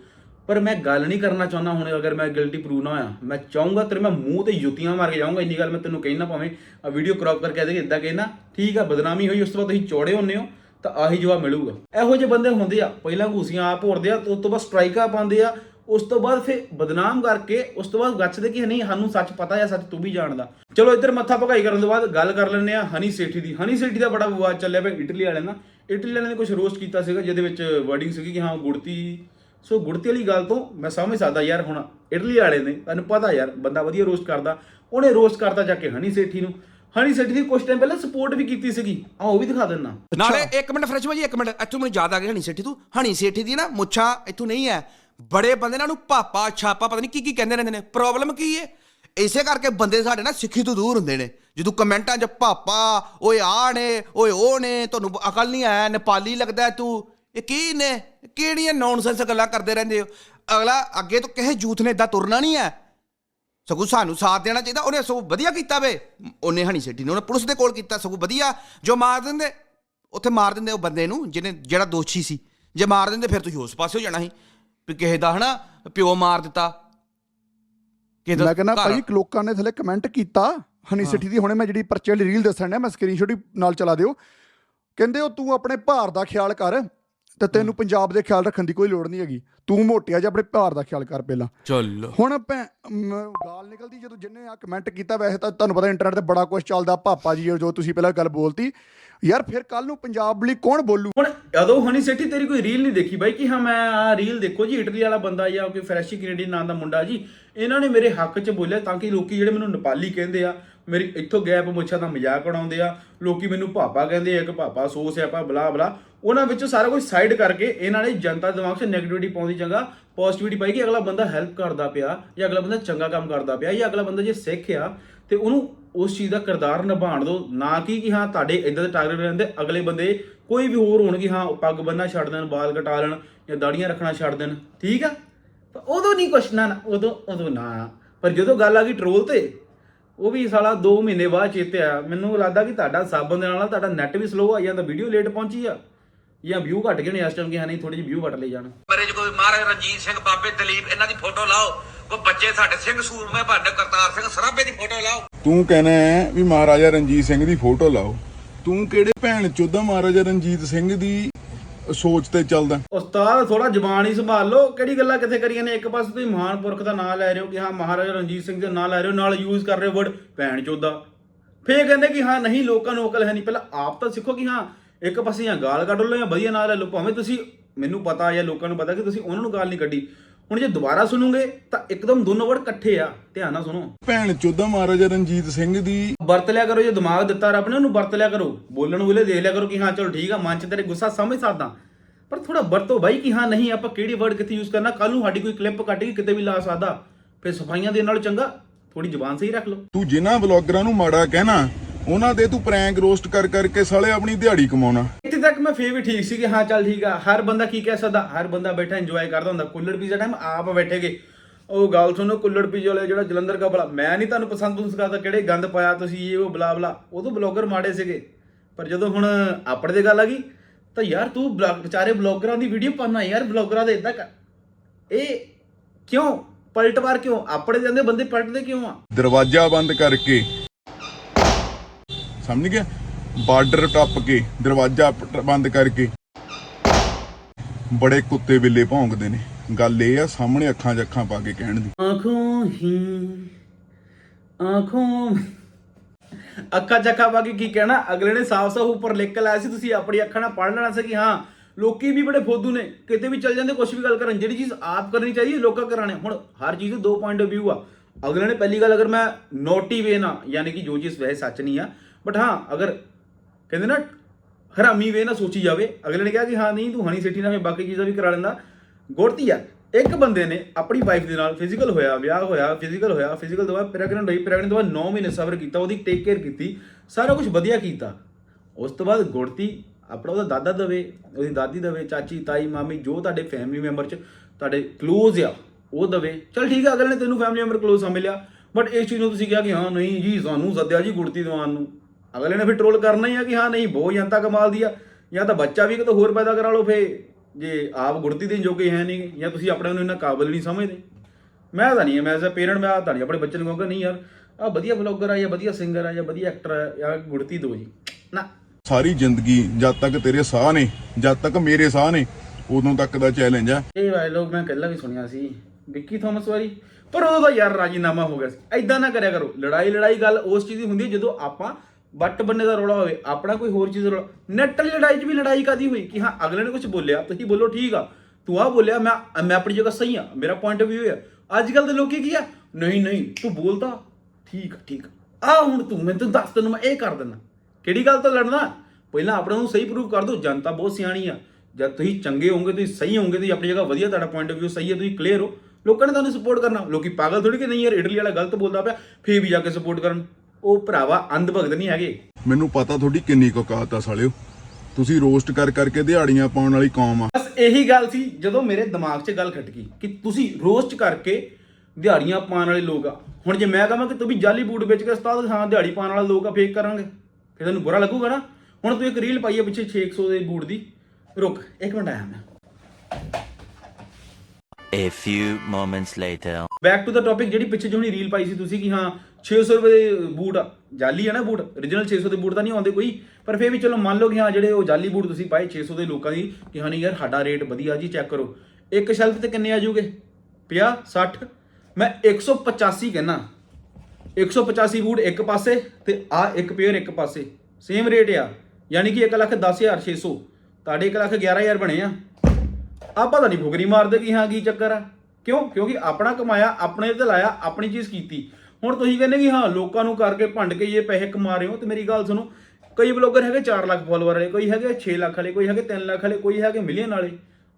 ਪਰ ਮੈਂ ਗੱਲ ਨਹੀਂ ਕਰਨਾ ਚਾਹੁੰਦਾ ਹੁਣ, ਅਗਰ ਮੈਂ ਗਿਲਟੀ ਪ੍ਰੂਵ ਨਾ ਹੋਇਆ। ਮੈਂ ਚਾਹੂੰਗਾ ਤੇਰੇ ਮੈਂ ਮੂੰਹ ਤੇ ਜੁੱਤੀਆਂ ਮਾਰ ਕੇ ਜਾਊਂਗਾ, ਇੰਨੀ ਗੱਲ ਮੈਂ ਤੈਨੂੰ ਕਹਿਣਾ ਭਾਵੇਂ। ਆ ਵੀਡੀਓ ਕ੍ਰੌਪ ਕਰਕੇ ਦੇ ਇਦਾਂ ਕਹਿਣਾ ਠੀਕ ਆ, ਬਦਨਾਮੀ ਹੋਈ, ਉਸ ਤੋਂ ਬਾਅਦ ਤੁਸੀਂ ਚੌੜੇ ਹੁੰਨੇ ਹੋ, ਤਾਂ ਆਹੀ ਜਵਾਬ ਮਿਲੂਗਾ। ਇਹੋ ਜਿਹੇ ਬੰਦੇ ਹੁੰਦੇ ਆ, ਪਹਿਲਾਂ ਘੂਸੀਆਂ ਆਪ ਹੋਰਦੇ ਆ ਤੇ ਉਸ ਤੋਂ ਬਾਅਦ ਸਟ੍ਰਾਈਕਾਂ ਪਾਉਂਦੇ ਆ ਉਸ ਤੋਂ ਬਾਅਦ ਫਿਰ ਬਦਨਾਮ ਕਰਕੇ ਉਸ ਤੋਂ ਬਾਅਦ ਗੱਚਦੇ ਕਿ ਨਹੀਂ, ਸਾਨੂੰ ਸੱਚ ਪਤਾ ਜਾਂ ਸੱਚ ਤੂੰ ਵੀ ਜਾਣਦਾ। ਚਲੋ ਇੱਧਰ ਮੱਥਾ ਭਗਾਈ ਕਰਨ ਤੋਂ ਬਾਅਦ ਗੱਲ ਕਰ ਲੈਂਦੇ ਆ ਹਨੀ ਸੇਠੀ ਦੀ। ਹਨੀ ਸੇਠੀ ਦਾ ਬੜਾ ਵਿਵਾਦ ਚੱਲਿਆ ਪਿਆ ਇਟਲੀ ਵਾਲਿਆਂ ਨਾਲ। ਇਟਲੀ ਵਾਲਿਆਂ ਨੇ ਕੁਝ ਰੋਸਟ ਕੀਤਾ ਸੀਗਾ, ਜਿਹਦੇ ਵਿੱਚ ਵਰਡਿੰਗ ਸੀਗੀ ਕਿ ਹਾਂ ਗੁੜਤੀ ਸੋ ਗੁੜਤੀ ਵਾਲੀ ਗੱਲ ਤੋਂ ਮੈਂ ਸਮਝ ਸਕਦਾ ਯਾਰ ਹੁਣ ਇਟਲੀ ਵਾਲੇ ਨੇ, ਤੁਹਾਨੂੰ ਪਤਾ ਯਾਰ, ਬੰਦਾ ਵਧੀਆ ਰੋਸਟ ਕਰਦਾ। ਉਹਨੇ ਰੋਸਟ ਕਰਤਾ ਜਾ ਕੇ ਹਨੀ ਸੇਠੀ ਨੂੰ। ਹਨੀ ਸੇਠੀ ਦੀ ਕੁਝ ਟਾਈਮ ਪਹਿਲਾਂ ਸਪੋਰਟ ਵੀ ਕੀਤੀ ਸੀਗੀ। ਆ ਉਹ ਵੀ ਦਿਖਾ ਦਿੰਨਾ ਨਾਲੇ ਇੱਕ ਮਿੰਟ, ਫਰੈਸ਼ ਭਾਜੀ, ਇੱਕ ਮਿੰਟ। ਇੱਥੋਂ ਮੈਨੂੰ ਯਾਦ ਆ ਗਿਆ ਹਣੀ ਸੇਠੀ ਤੂੰ। ਹਣੀ ਸੇਠੀ ਦੀ ਨਾ ਮੁੱਛਾਂ ਇੱਥੋਂ ਨਹੀਂ ਹੈ। ਬੜੇ ਬੰਦੇ ਨਾਲ ਨੂੰ ਪਾਪਾ ਛਾਪਾ, ਪਤਾ ਨਹੀਂ ਕੀ ਕੀ ਕਹਿੰਦੇ ਰਹਿੰਦੇ ਨੇ। ਪ੍ਰੋਬਲਮ ਕੀ ਹੈ ਇਸੇ ਕਰਕੇ ਬੰਦੇ ਸਾਡੇ ਨਾ ਸਿੱਖੀ ਤੋਂ ਦੂਰ ਹੁੰਦੇ ਨੇ। ਜਦੋਂ ਕਮੈਂਟਾਂ 'ਚ ਪਾਪਾ ਓਏ ਆ ਨੇ, ਓਏ ਉਹ ਨੇ, ਤੁਹਾਨੂੰ ਅਕਲ ਨਹੀਂ ਆਇਆ, ਨੇਪਾਲੀ ਲੱਗਦਾ ਤੂੰ। ਇਹ ਕੀ ਨੇ? ਕਿਹੜੀਆਂ ਨੌਨਸੈਂਸ ਗੱਲਾਂ ਕਰਦੇ ਰਹਿੰਦੇ ਹੋ? ਅਗਲਾ ਅੱਗੇ ਤੋਂ ਕਿਸੇ ਜੂਥ ਨੇ ਇਦਾਂ ਤੁਰਨਾ ਨਹੀਂ ਹੈ। ਸਗੋਂ ਸਾਨੂੰ ਸਾਥ ਦੇਣਾ ਚਾਹੀਦਾ। ਉਹਨੇ ਸਗੋਂ ਵਧੀਆ ਕੀਤਾ ਵੇ। ਉਹਨੇ ਹਣੀ ਸੇਠੀ ਨੇ ਉਹਨੇ ਪੁਲਿਸ ਦੇ ਕੋਲ ਕੀਤਾ, ਸਗੋਂ ਵਧੀਆ। ਜੋ ਮਾਰ ਦਿੰਦੇ, ਉੱਥੇ ਮਾਰ ਦਿੰਦੇ ਉਹ ਬੰਦੇ ਨੂੰ, ਜਿਹਨੇ ਜਿਹੜਾ ਦੋਸ਼ੀ ਸੀ। ਜੇ ਮਾਰ ਦਿੰਦੇ, ਫਿਰ ਤੁਸੀਂ ਉਸ ਪਾਸੇ ਹੋ ਜਾਣਾ ਸੀ। ਵੀ ਕਿਸੇ ਦਾ ਹਨਾ ਪਿਓ ਮਾਰ ਦਿੱਤਾ। ਕਿਸੇ ਦਾ ਮੈਂ ਕਹਿੰਦਾ ਘਰ- ਭਾਈ ਲੋਕਾਂ ਨੇ ਥੱਲੇ ਕਮੈਂਟ ਕੀਤਾ ਹਨੀ ਸਿਟੀ ਦੀ ਹੁਣੇ ਮੈਂ ਜਿਹੜੀ ਪਰਚੇ ਵਾਲੀ ਰੀਲ ਦੱਸਣ ਡਿਆ ਮੈਂ ਸਕਰੀਨਸ਼ਾਟ ਨਾਲ ਚਲਾ ਦਿਓ। ਕਹਿੰਦੇ ਉਹ ਤੂੰ ਆਪਣੇ ਭਾਰ ਦਾ ਖਿਆਲ ਕਰ ਤੇ ਤੈਨੂੰ ਪੰਜਾਬ ਦੇ ਖਿਆਲ ਰੱਖਣ ਦੀ ਕੋਈ ਲੋੜ ਨਹੀਂ ਹੈਗੀ। ਤੂੰ ਮੋਟਿਆ ਜਿਹਾ ਆਪਣੇ ਭਾਰ ਦਾ ਖਿਆਲ ਕਰ ਪਹਿਲਾਂ। ਚੱਲ। ਹੁਣ ਭੈ- ਮ, ਗਾਲ ਨਿਕਲਦੀ ਜਦੋਂ ਜਿੰਨੇ ਆ ਕਮੈਂਟ ਕੀਤਾ ਵੈਸੇ ਤਾਂ ਤੁਹਾਨੂੰ ਪਤਾ ਇੰਟਰਨੈਟ ਤੇ ਬੜਾ ਕੁਝ ਚੱਲਦਾ ਪਾਪਾ ਜੀ ਜੋ ਤੁਸੀਂ ਪਹਿਲਾਂ ਗੱਲ ਬੋਲਤੀ। ਯਾਰ ਫਿਰ ਕੱਲ ਨੂੰ ਪੰਜਾਬ ਲਈ ਕੌਣ ਬੋਲੂ? ਹੁਣ ਅਦੋਂ ਹਨੀ ਸੇਠੀ ਤੇਰੀ ਕੋਈ ਰੀਲ ਨਹੀਂ ਦੇਖੀ ਬਾਈ ਕਿ ਹਾਂ ਮੈਂ ਆ ਰੀਲ ਦੇਖੋ ਜੀ ਇਟਲੀ ਵਾਲਾ ਬੰਦਾ ਜਾਂ ਕੋਈ ਫਰੈਸ਼ੀ ਕੈਨੇਡੀਅਨ ਨਾਂ ਦਾ ਮੁੰਡਾ ਜੀ ਇਹਨਾਂ ਨੇ ਮੇਰੇ ਹੱਕ 'ਚ ਬੋਲਿਆ ਤਾਂ ਕਿ ਲੋਕੀ ਜਿਹੜੇ ਮੈਨੂੰ ਨੇਪਾਲੀ ਕਹਿੰਦੇ ਆ ਮੇਰੀ ਇੱਥੋਂ ਗੈਪ ਮੁੱਛਾਂ ਦਾ ਮਜ਼ਾਕ ਉਡਾਉਂਦੇ ਆ ਲੋਕੀ ਮੈਨੂੰ ਪਾਪਾ ਕਹਿੰਦੇ ਆ ਕਿ ਪਾਪਾ ਆ ਸਿਆਪਾ ਬਲਾ ਬਲਾ। ਉਹਨਾਂ ਵਿੱਚੋਂ ਸਾਰਾ ਕੁਝ ਸਾਈਡ ਕਰਕੇ ਇਹਨਾਂ ਨੇ ਜਨਤਾ ਦਿਮਾਗ 'ਚ 네ਗੇਟਿਵਿਟੀ ਪਾਉਂਦੀ ਜਗ੍ਹਾ ਪੋਜ਼ਿਟਿਵਿਟੀ ਪਾਈ ਕਿ ਅਗਲਾ ਬੰਦਾ ਹੈਲਪ ਕਰਦਾ ਪਿਆ ਜਾਂ ਅਗਲਾ ਬੰਦਾ ਚੰਗਾ ਕੰਮ ਕਰਦਾ ਪਿਆ ਜਾਂ ਅਗਲਾ ਬੰਦਾ ਜੇ ਸਿੱਖ ਆ ਤੇ ਉਹਨੂੰ ਉਸ ਚੀਜ਼ ਦਾ ਕਿਰਦਾਰ ਨਿਭਾਉਣ ਦਿਓ। ਨਾ ਕਿ ਕਿ ਹਾਂ ਤੁਹਾਡੇ ਇਦਾਂ ਦੇ ਟਾਰਗੇਟ ਰਹਿੰਦੇ ਅਗਲੇ ਬੰਦੇ ਕੋਈ ਵੀ ਹੋਰ ਹੋਣਗੇ ਹਾਂ ਉਹ ਪੱਗ ਬੰਨਣਾ ਛੱਡ ਦੇਣ ਵਾਲ ਕਟਾ ਲੈਣ ਜਾਂ ਦਾੜੀਆਂ ਰੱਖਣਾ ਛੱਡ ਦੇਣ ਠੀਕ ਆ? ਪਰ ਉਦੋਂ ਨਹੀਂ ਕੁਛ ਨਾ ਨਾ, ਉਦੋਂ ਉਦੋਂ ਨਾ। ਪਰ ਜਦੋਂ ਗੱਲ ਆ ਗਈ ਟਰੋਲ ਤੇ ਉਹ ਵੀ ਸਾਲਾ 2 ਮਹੀਨੇ ਬਾਅਦ ਚੇਤੇ ਆਇਆ। ਮੈਨੂੰ ਲੱਗਦਾ ਕਿ ਤੁਹਾਡਾ ਸਾਬਨ ਦੇ ਨਾਲ ਤੁਹਾਡਾ ਨੈਟ ਵੀ ਸਲੋ ਆ ਜਾਂ ਤਾਂ ਵੀਡੀਓ ਲੇਟ ਪਹੁੰਚੀ ਆ ਜਾਂ ਵਿਊ ਘਟ ਗਏ ਨੇ ਇਸ ਟਾਈਮ ਕਿ ਹਾਂ ਨਹੀਂ ਥੋੜੀ ਜਿਹੀ ਵਿਊ ਘਟ ਲੈ ਜਾਣ। ਮੇਰੇ ਚ ਕੋਈ ਮਹਾਰਾਜ ਰਣਜੀਤ ਸਿੰਘ ਬਾਬੇ ਦਲੀਪ ਇਹਨਾਂ ਦੀ ਫੋਟੋ ਲਾਓ। ਕੋਈ ਬੱਚੇ ਸਾਡੇ ਸਿੰਘ ਸੂਰਮੇ ਭਾਡੇ ਕਰਤਾਰ ਸਿੰਘ ਸਰਾਭੇ ਦੀ ਫੋਟੋ ਲਾਓ। ਤੂੰ ਕਹਿਣਾ ਹੈ ਵੀ ਮਹਾਰਾਜਾ ਰਣਜੀਤ ਸਿੰਘ ਦੀ ਫੋਟੋ ਲਾਓ। ਤੂੰ ਕਿਹੜੇ ਭੈਣ ਚੋਦਾ ਮਹਾਰਾਜਾ ਰਣਜੀਤ ਸਿੰਘ ਦੀ ਸੋਚ ਤੇ ਚੱਲਦਾ। ਉਸਤਾਦ ਥੋੜਾ ਜ਼ਬਾਨ ਹੀ ਸੰਭਾਲ ਲਓ। ਕਿਹੜੀ ਗੱਲਾਂ ਕਿੱਥੇ ਕਰੀਆਂ ਨੇ? ਇੱਕ ਪਾਸੇ ਤੁਸੀਂ ਮਹਾਨ ਪੁਰਖ ਦਾ ਨਾਮ ਲੈ ਰਹੇ ਹੋ ਕਿ ਹਾਂ, ਮਹਾਰਾਜਾ ਰਣਜੀਤ ਸਿੰਘ ਦਾ ਨਾਮ ਲੈ ਰਹੇ ਹੋ, ਨਾਲ ਯੂਜ਼ ਕਰ ਰਹੇ ਹੋ ਵਰਡ ਭੈਣ ਚੋਦਾ। ਫੇਰ ਕਹਿੰਦੇ ਕਿ ਹਾਂ, ਨਹੀਂ, ਲੋਕਾਂ ਨੂੰ ਅਕਲ ਹੈ ਨਹੀਂ। ਪਹਿਲਾਂ ਆਪ ਤਾਂ ਸਿੱਖੋ ਕਿ ਹਾਂ, ਇੱਕ ਪਾਸੇ ਜਾਂ ਗਾਲ ਕੱਢ ਲਓ ਜਾਂ ਵਧੀਆ ਨਾਲ ਲੈ ਲਓ। ਭਾਵੇਂ ਤੁਸੀਂ, ਮੈਨੂੰ ਪਤਾ ਜਾਂ ਲੋਕਾਂ ਨੂੰ ਪਤਾ ਕਿ ਤੁਸੀਂ ਉਹਨਾਂ ਨੂੰ ਗਾਲ ਨਹੀਂ ਕੱਢੀ। ਹੁਣ ਜੇ ਦੁਬਾਰਾ ਸੁਣੋਗੇ ਤਾਂ ਇੱਕਦਮ ਦੋਨੋਂ ਵਰਡ ਇਕੱਠੇ ਆ। ਧਿਆਨ ਨਾਲ ਸੁਣੋ। ਭੈਣ ਚੋਦਾ ਮਹਾਰਾਜਾ ਰਣਜੀਤ ਸਿੰਘ ਦੀ ਵਰਤ ਲਿਆ ਕਰੋ ਜੇ ਦਿਮਾਗ ਦਿੱਤਾ ਰੱਬ ਨੇ ਉਹਨੂੰ ਵਰਤ ਲਿਆ ਕਰੋ। ਬੋਲਣ ਵੇਲੇ ਦੇਖ ਲਿਆ ਕਰੋ ਕਿ ਹਾਂ ਚਲੋ ਠੀਕ ਆ ਮਨ ਚ ਤੇਰੇ ਗੁੱਸਾ ਸਮਝ ਸਕਦਾ। ਪਰ ਥੋੜਾ ਵਰਤੋ ਬਾਈ ਕਿ ਹਾਂ ਨਹੀਂ ਆਪਾਂ ਕਿਹੜੀ ਵਰਡ ਕਿੱਥੇ ਯੂਜ਼ ਕਰਨਾ? ਕੱਲ ਨੂੰ ਸਾਡੀ ਕੋਈ ਕਲਿੱਪ ਕੱਢ ਕੇ ਕਿਤੇ ਵੀ ਲਾ ਸਕਦਾ। ਫਿਰ ਸਫਾਈਆਂ ਦੇਣ ਨਾਲ ਚੰਗਾ ਥੋੜੀ ਜ਼ੁਬਾਨ ਸਹੀ ਰੱਖ ਲਓ। ਤੂੰ ਜਿਨ੍ਹਾਂ ਵਲੌਗਰਾਂ ਨੂੰ ਮਾੜਾ ਕਹਿਣਾ ਉਹਨਾਂ ਦੇ ਤੂੰ ਪ੍ਰੈਂਕ ਰੋਸਟ ਕਰ ਕਰਕੇ ਸਾਲੇ ਆਪਣੀ ਦਿਹਾੜੀ ਕਮਾਉਣਾ। ਇੱਥੇ ਤੱਕ ਮੈਂ ਫੇਰ ਵੀ ਠੀਕ ਸੀ ਕਿ ਹਾਂ ਚੱਲ ਠੀਕ ਆ। ਹਰ ਬੰਦਾ ਕੀ ਕਹਿ ਸਕਦਾ? ਹਰ ਬੰਦਾ ਬੈਠਾ ਇੰਜੋਏ ਕਰਦਾ ਹੁੰਦਾ। ਕੁੱਲੜ ਪੀਜ਼ਾ ਟਾਈਮ ਆਪ ਬੈਠੇਗੇ। ਉਹ ਗੱਲ ਸੁਣੋ ਕੁੱਲੜ ਪੀਜ਼ੇ ਵਾਲੇ ਜਿਹੜਾ ਜਲੰਧਰ ਦਾ ਬਲਾ ਮੈਂ ਨਹੀਂ ਤੁਹਾਨੂੰ ਪਸੰਦ ਪਸੰਦ ਕਰਦਾ ਕਿਹੜੇ ਗੰਦ ਪਾਇਆ ਤੁਸੀਂ ਇਹ ਉਹ ਬਲਾ ਬਲਾ ਉਦੋਂ ਬਲੌਗਰ ਮਾੜੇ ਸੀਗੇ। ਪਰ ਜਦੋਂ ਹੁਣ ਆਪਣੇ ਦੇ ਗੱਲ ਆ ਗਈ ਤਾਂ ਯਾਰ ਤੂੰ ਵਿਚਾਰੇ ਬਲੌਗਰਾਂ ਦੀ ਵੀਡੀਓ ਪਾਉਣਾ ਯਾਰ ਬਲੌਗਰਾਂ ਦੇ ਇਦਾਂ ਕਰ। ਇਹ ਕਿਉਂ? ਪਲਟਵਾਰ ਕਿਉਂ? ਆਪਣੇ ਜਾਂਦੇ ਬੰਦੇ ਪਲਟਦੇ ਕਿਉਂ ਆ? ਦਰਵਾਜ਼ਾ ਬੰਦ ਕਰਕੇ ਸਮਝ ਗਿਆ। ਬਾਰਡਰ ਟੱਪ ਕੇ ਦਰਵਾਜ਼ਾ ਬੰਦ ਕਰਕੇ ਬੜੇ ਕੁੱਤੇ ਬਿੱਲੇ ਭੌਂਕਦੇ ਨੇ। ਗੱਲ ਇਹ ਆ, ਸਾਹਮਣੇ ਅੱਖਾਂ 'ਚ ਅੱਖਾਂ ਪਾ ਕੇ ਕਹਿਣ ਦੀ। ਆਂਖੋਂ ਹੀ, ਆਂਖੋਂ ਅੱਖਾਂ ਚੱਖਾ ਪਾ ਕੇ ਕੀ ਕਹਿਣਾ? ਅਗਲੇ ਨੇ ਸਾਫ਼ ਸਾਫ਼ ਉੱਪਰ ਲਿਖ ਕੇ ਲਾਇਆ ਸੀ, ਤੁਸੀਂ ਆਪਣੀ ਅੱਖਾਂ ਨਾਲ ਪੜ੍ਹ ਲੈਣਾ ਸੀ ਕਿ ਹਾਂ, ਲੋਕੀ ਵੀ ਬੜੇ ਫੋਦੂ ਨੇ। ਕਿਤੇ ਵੀ ਚੱਲ ਜਾਂਦੇ ਕੁਝ ਵੀ ਗੱਲ ਕਰਨ, ਜਿਹੜੀ ਚੀਜ਼ ਆਪ ਕਰਨੀ ਚਾਹੀਦੀ ਲੋਕਾਂ ਕਰਾਣੇ ਹੁਣ ਹਰ ਚੀਜ਼ ਦੇ ਦੋ ਪੁਆਇੰਟ ਆਫ View ਆ। ਅਗਲੇ ਨੇ ਪਹਿਲੀ ਗੱਲ, ਅਗਰ ਮੈਂ ਨੋਟੀ ਵੇ ਨਾ ਯਾਨੀ ਕਿ ਜੋ ਚੀਜ਼ ਵੈਸੇ ਸੱਚ ਨਹੀਂ ਆ ਬਟ ਹਾਂ ਅਗਰ ਕਹਿੰਦੇ ਨਾ ਹਰਾਮੀ ਵੇ ਨਾ ਸੋਚੀ ਜਾਵੇ ਅਗਲੇ ਨੇ ਕਿਹਾ ਕਿ ਹਾਂ ਨਹੀਂ ਤੂੰ ਹਣੀ ਸਿਟੀ ਨਾਲ ਫਿਰ ਬਾਕੀ ਚੀਜ਼ਾਂ ਵੀ ਕਰਾ ਲੈਂਦਾ ਗੁੜਤੀ ਆ ਇੱਕ ਬੰਦੇ ਨੇ ਆਪਣੀ ਵਾਈਫ ਦੇ ਨਾਲ ਫਿਜ਼ੀਕਲ ਹੋਇਆ ਵਿਆਹ ਹੋਇਆ ਫਿਜ਼ੀਕਲ ਹੋਇਆ ਫਿਜ਼ੀਕਲ ਤੋਂ ਬਾਅਦ ਪ੍ਰੈਗਨੈਂਟ ਹੋਈ ਪ੍ਰੈਗਨੈਂਟ ਤੋਂ ਬਾਅਦ 9 ਮਹੀਨੇ ਸਬਰ ਕੀਤਾ ਉਹਦੀ ਟੇਕ ਕੇਅਰ ਕੀਤੀ ਸਾਰਾ ਕੁਝ ਵਧੀਆ ਕੀਤਾ ਉਸ ਤੋਂ ਬਾਅਦ ਗੁੜਤੀ ਆਪਣਾ ਉਹਦਾ ਦਾਦਾ ਦਵੇ ਉਹਦੀ ਦਾਦੀ ਦਵੇ ਚਾਚੀ ਤਾਈ ਮਾਮੀ ਜੋ ਤੁਹਾਡੇ ਫੈਮਿਲੀ ਮੈਂਬਰ ਚ ਤੁਹਾਡੇ ਕਲੋਜ਼ ਆ ਉਹ ਦਵੇ ਚਲ ਠੀਕ ਆ ਅਗਲੇ ਨੇ ਤੈਨੂੰ ਫੈਮਿਲੀ ਮੈਂਬਰ ਕਲੋਜ਼ ਸਮਝ ਲਿਆ ਬਟ ਇਸ ਚੀਜ਼ ਨੂੰ ਤੁਸੀਂ ਕਿਹਾ ਕਿ ਹਾਂ ਨਹੀਂ ਜੀ ਸਾਨੂੰ ਸੱਦਿਆ ਜੀ ਗੁੜਤੀ ਦੀਵਾਨ ਨੂੰ ਅਗਲੇ ਨੇ ਫਿਰ ਟਰੋਲ ਕਰਨਾ ਹੀ ਆ ਕਿ ਹਾਂ ਨਹੀਂ ਬਹੁਤ ਜਨਤਾ ਕਮਾਲ ਦੀ ਆ। ਜਾਂ ਤਾਂ ਬੱਚਾ ਵੀ ਕਿਤੇ ਹੋਰ ਪੈਦਾ ਕਰਾ ਲਓ ਫੇ ਜੇ ਆਪ ਗੁੜਤੀ ਦੇ ਜੋਗੇ ਹੈ ਨਹੀਂ ਜਾਂ ਤੁਸੀਂ ਆਪਣੇ ਨੂੰ ਇੰਨਾ ਕਾਬਲ ਨਹੀਂ ਸਮਝਦੇ। ਮੈਂ ਤਾਂ ਨਹੀਂ ਮੈਂ ਐਜ਼ ਅ ਪੇਰੈਂਟ ਮੈਂ ਤਾਂ ਨਹੀਂ ਆਪਣੇ ਬੱਚੇ ਨੂੰ ਕਹੂੰਗਾ ਨਹੀਂ ਯਾਰ ਆ ਵਧੀਆ ਬਲੌਗਰ ਆ ਜਾਂ ਵਧੀਆ ਸਿੰਗਰ ਆ ਜਾਂ ਵਧੀਆ ਐਕਟਰ ਆ ਜਾਂ ਗੁੜਤੀ ਦੋ ਜੀ। ਨਾ। ਸਾਰੀ ਜ਼ਿੰਦਗੀ ਜਦ ਤੱਕ ਤੇਰੇ ਸਾਹ ਨੇ ਜਦ ਤੱਕ ਮੇਰੇ ਸਾਹ ਨੇ ਉਦੋਂ ਤੱਕ ਦਾ ਚੈਲੰਜ ਆ। ਇਹ ਡਾਇਲੋਗ ਮੈਂ ਪਹਿਲਾਂ ਵੀ ਸੁਣਿਆ ਸੀ ਵਿੱਕੀ ਥਾਮਸ ਵਾਰੀ ਪਰ ਉਦੋਂ ਦਾ ਯਾਰ ਰਾਜੀਨਾਮਾ ਹੋ ਗਿਆ ਸੀ। ਐਦਾਂ ਨਾ ਕਰਿਆ ਕਰੋ। ਲੜਾਈ ਲੜਾਈ ਗੱਲ ਉਸ ਚੀਜ਼ ਦੀ ਹੁੰਦੀ ਹੈ ਜਦੋਂ ਆਪਾਂ ਵੱਟ ਬੰਨੇ ਦਾ ਰੌਲਾ ਹੋਵੇ, ਆਪਣਾ ਕੋਈ ਹੋਰ ਚੀਜ਼ ਦਾ ਰੌਲਾ, ਨੈਟ ਵਾਲੀ ਲੜਾਈ 'ਚ ਵੀ ਲੜਾਈ ਕਾਦੀ ਹੋਈ ਕਿ ਹਾਂ, ਅਗਲੇ ਨੇ ਕੁਝ ਬੋਲਿਆ, ਤੁਸੀਂ ਬੋਲੋ ਠੀਕ ਆ, ਤੂੰ ਆ ਬੋਲਿਆ, ਮੈਂ ਮੈਂ ਆਪਣੀ ਜਗ੍ਹਾ ਸਹੀ ਆ, ਮੇਰਾ ਪੁਆਇੰਟ ਆਫ View ਆ। ਅੱਜ ਕੱਲ ਦੇ ਲੋਕੀ ਕੀ ਆ? ਨਹੀਂ ਨਹੀਂ, ਤੂੰ ਬੋਲਦਾ, ਠੀਕ ਆ ਠੀਕ ਆ। ਹੁਣ ਤੂੰ ਮੈਨੂੰ ਦੱਸ ਤੈਨੂੰ ਮੈਂ ਇਹ ਕਰ ਦਿੰਦਾ। ਕਿਹੜੀ ਗੱਲ ਤੋਂ ਲੜਨਾ? ਪਹਿਲਾਂ ਆਪਣਾ ਨੂੰ ਸਹੀ ਪ੍ਰੂਵ ਕਰ ਦਿਓ ਜਨਤਾ ਬਹੁਤ ਸਿਆਣੀ ਆ। ਜਦ ਤੁਸੀਂ ਚੰਗੇ ਹੋਵੋਗੇ, ਤੁਸੀਂ ਸਹੀ ਹੋਵੋਗੇ, ਤੁਸੀਂ ਆਪਣੀ ਜਗ੍ਹਾ ਵਧੀਆ ਤੁਹਾਡਾ ਪੁਆਇੰਟ ਆਫ View ਸਹੀ ਹੈ ਤੁਸੀਂ ਕਲੀਅਰ ਹੋ। ਲੋਕਾਂ ਨੇ ਤੁਹਾਨੂੰ ਸਪੋਰਟ ਕਰਨਾ। ਲੋਕੀ ਪਾਗਲ ਥੋੜੀ ਕਿ ਨਹੀਂ ਯਾਰ, ਇਟਲੀ ਵਾਲਾ ਗਲਤ ਬੋਲਦਾ ਪਿਆ, ਫੇਰ ਵੀ ਜਾ ਕੇ ਸਪੋਰਟ ਕਰਨ। ਉਹ ਭਰਾਵਾ ਅੰਧ ਭਗਤ ਨਹੀਂ ਹੈਗੇ। ਮੈਨੂੰ ਪਤਾ ਤੁਹਾਡੀ ਕਿੰਨੀ ਕੁ ਔਕਾਤ ਆ ਸਾਲਿਓ। ਤੁਸੀਂ ਰੋਸਟ ਕਰ ਕਰਕੇ ਦਿਹਾੜੀਆਂ ਪਾਉਣ ਵਾਲੀ ਕੌਮ ਆ। ਬਸ ਇਹੀ ਗੱਲ ਸੀ ਜਦੋਂ ਮੇਰੇ ਦਿਮਾਗ 'ਚ ਗੱਲ ਖਟਕੀ ਕਿ ਤੁਸੀਂ ਰੋਸਟ ਕਰਕੇ ਦਿਹਾੜੀਆਂ ਪਾਉਣ ਵਾਲੇ ਲੋਕ ਆ। ਹੁਣ ਜੇ ਮੈਂ ਕਹਾਂ ਕਿ ਤੂੰ ਵੀ ਜਾਲੀ ਬੂਟ ਵੇਚ ਕੇ ਉਸਤਾਦ ਹਾਂ ਦਿਹਾੜੀ ਪਾਉਣ ਵਾਲਾ ਲੋਕ ਆ ਫੇਕ ਕਰਾਂਗੇ। ਫਿਰ ਤੈਨੂੰ ਬੁਰਾ ਲੱਗੂਗਾ ਨਾ। ਹੁਣ ਤੂੰ ਇੱਕ ਰੀਲ ਪਾਈ ਹੈ ਪਿੱਛੇ 600 ਦੇ ਬੂਟ ਦੀ। ਰੁਕ ਇੱਕ ਮਿੰਟ ਆਇਆ ਮੈਂ। A few moments later. Back to the topic ਜਿਹੜੀ ਪਿੱਛੇ ਜਿਹੀ ਰੀਲ ਪਾਈ ਸੀ ਤੁਸੀਂ ਕਿ ਹਾਂ 600 ਰੁਪਏ ਦੇ ਬੂਟ ਆ, ਜਾਲੀ ਆ ਨਾ ਬੂਟ origignal 600 ਦੇ ਬੂਟ ਤਾਂ ਨਹੀਂ ਆਉਂਦੇ ਕੋਈ, ਪਰ ਫੇਰ ਵੀ ਚਲੋ ਮੰਨ ਲਓ ਕਿ ਹਾਂ, ਜਿਹੜੇ ਉਹ ਜਾਲੀ ਬੂਟ ਤੁਸੀਂ ਪਾਏ 600 ਦੇ ਲੋਕਾਂ ਦੀ, ਕਿ ਹਾਂ ਨਹੀਂ ਯਾਰ ਸਾਡਾ ਰੇਟ ਵਧੀਆ ਜੀ ਚੈੱਕ ਕਰੋ। ਇੱਕ ਸ਼ੈਲਫ ਤੇ ਕਿੰਨੇ ਆ ਜੂਗੇ 50 60 ਮੈਂ 185 ਕਹਿਣਾ 185 ਬੂਟ ਇੱਕ ਪਾਸੇ ਤੇ ਆ ਇੱਕ ਪੇਅਰ ਇੱਕ ਪਾਸੇ ਸੇਮ ਰੇਟ ਆ। ਯਾਨੀ ਕਿ 110600 ਤੁਹਾਡੇ 111000 ਬਣੇ ਆ। ਆਪਾਂ ਤਾਂ ਨਹੀਂ ਫੁਕਰੀ ਮਾਰਦੇ ਕਿ ਹਾਂ ਕੀ ਚੱਕਰ ਆ। ਕਿਉਂ? ਕਿਉਂਕਿ ਆਪਣਾ ਕਮਾਇਆ, ਆਪਣੇ ਤੇ ਲਾਇਆ, ਆਪਣੀ ਚੀਜ਼ ਕੀਤੀ। ਹੁਣ ਤੁਸੀਂ ਕਹਿੰਦੇ ਕਿ ਹਾਂ, ਲੋਕਾਂ ਨੂੰ ਕਰਕੇ ਭੰਡ ਕੇ ਇਹ ਪੈਸੇ ਕਮਾ ਰਹੇ ਹੋ, ਤੇ ਮੇਰੀ ਗੱਲ ਸੁਣੋ, ਕਈ ਬਲੌਗਰ ਹੈਗੇ 4 ਲੱਖ ਫਾਲੋਅਰ ਵਾਲੇ, ਕੋਈ ਹੈਗੇ 6 ਲੱਖ ਵਾਲੇ, ਕੋਈ ਹੈਗੇ 3 ਲੱਖ ਵਾਲੇ, ਕੋਈ ਹੈਗੇ ਮਿਲੀਅਨ ਵਾਲੇ।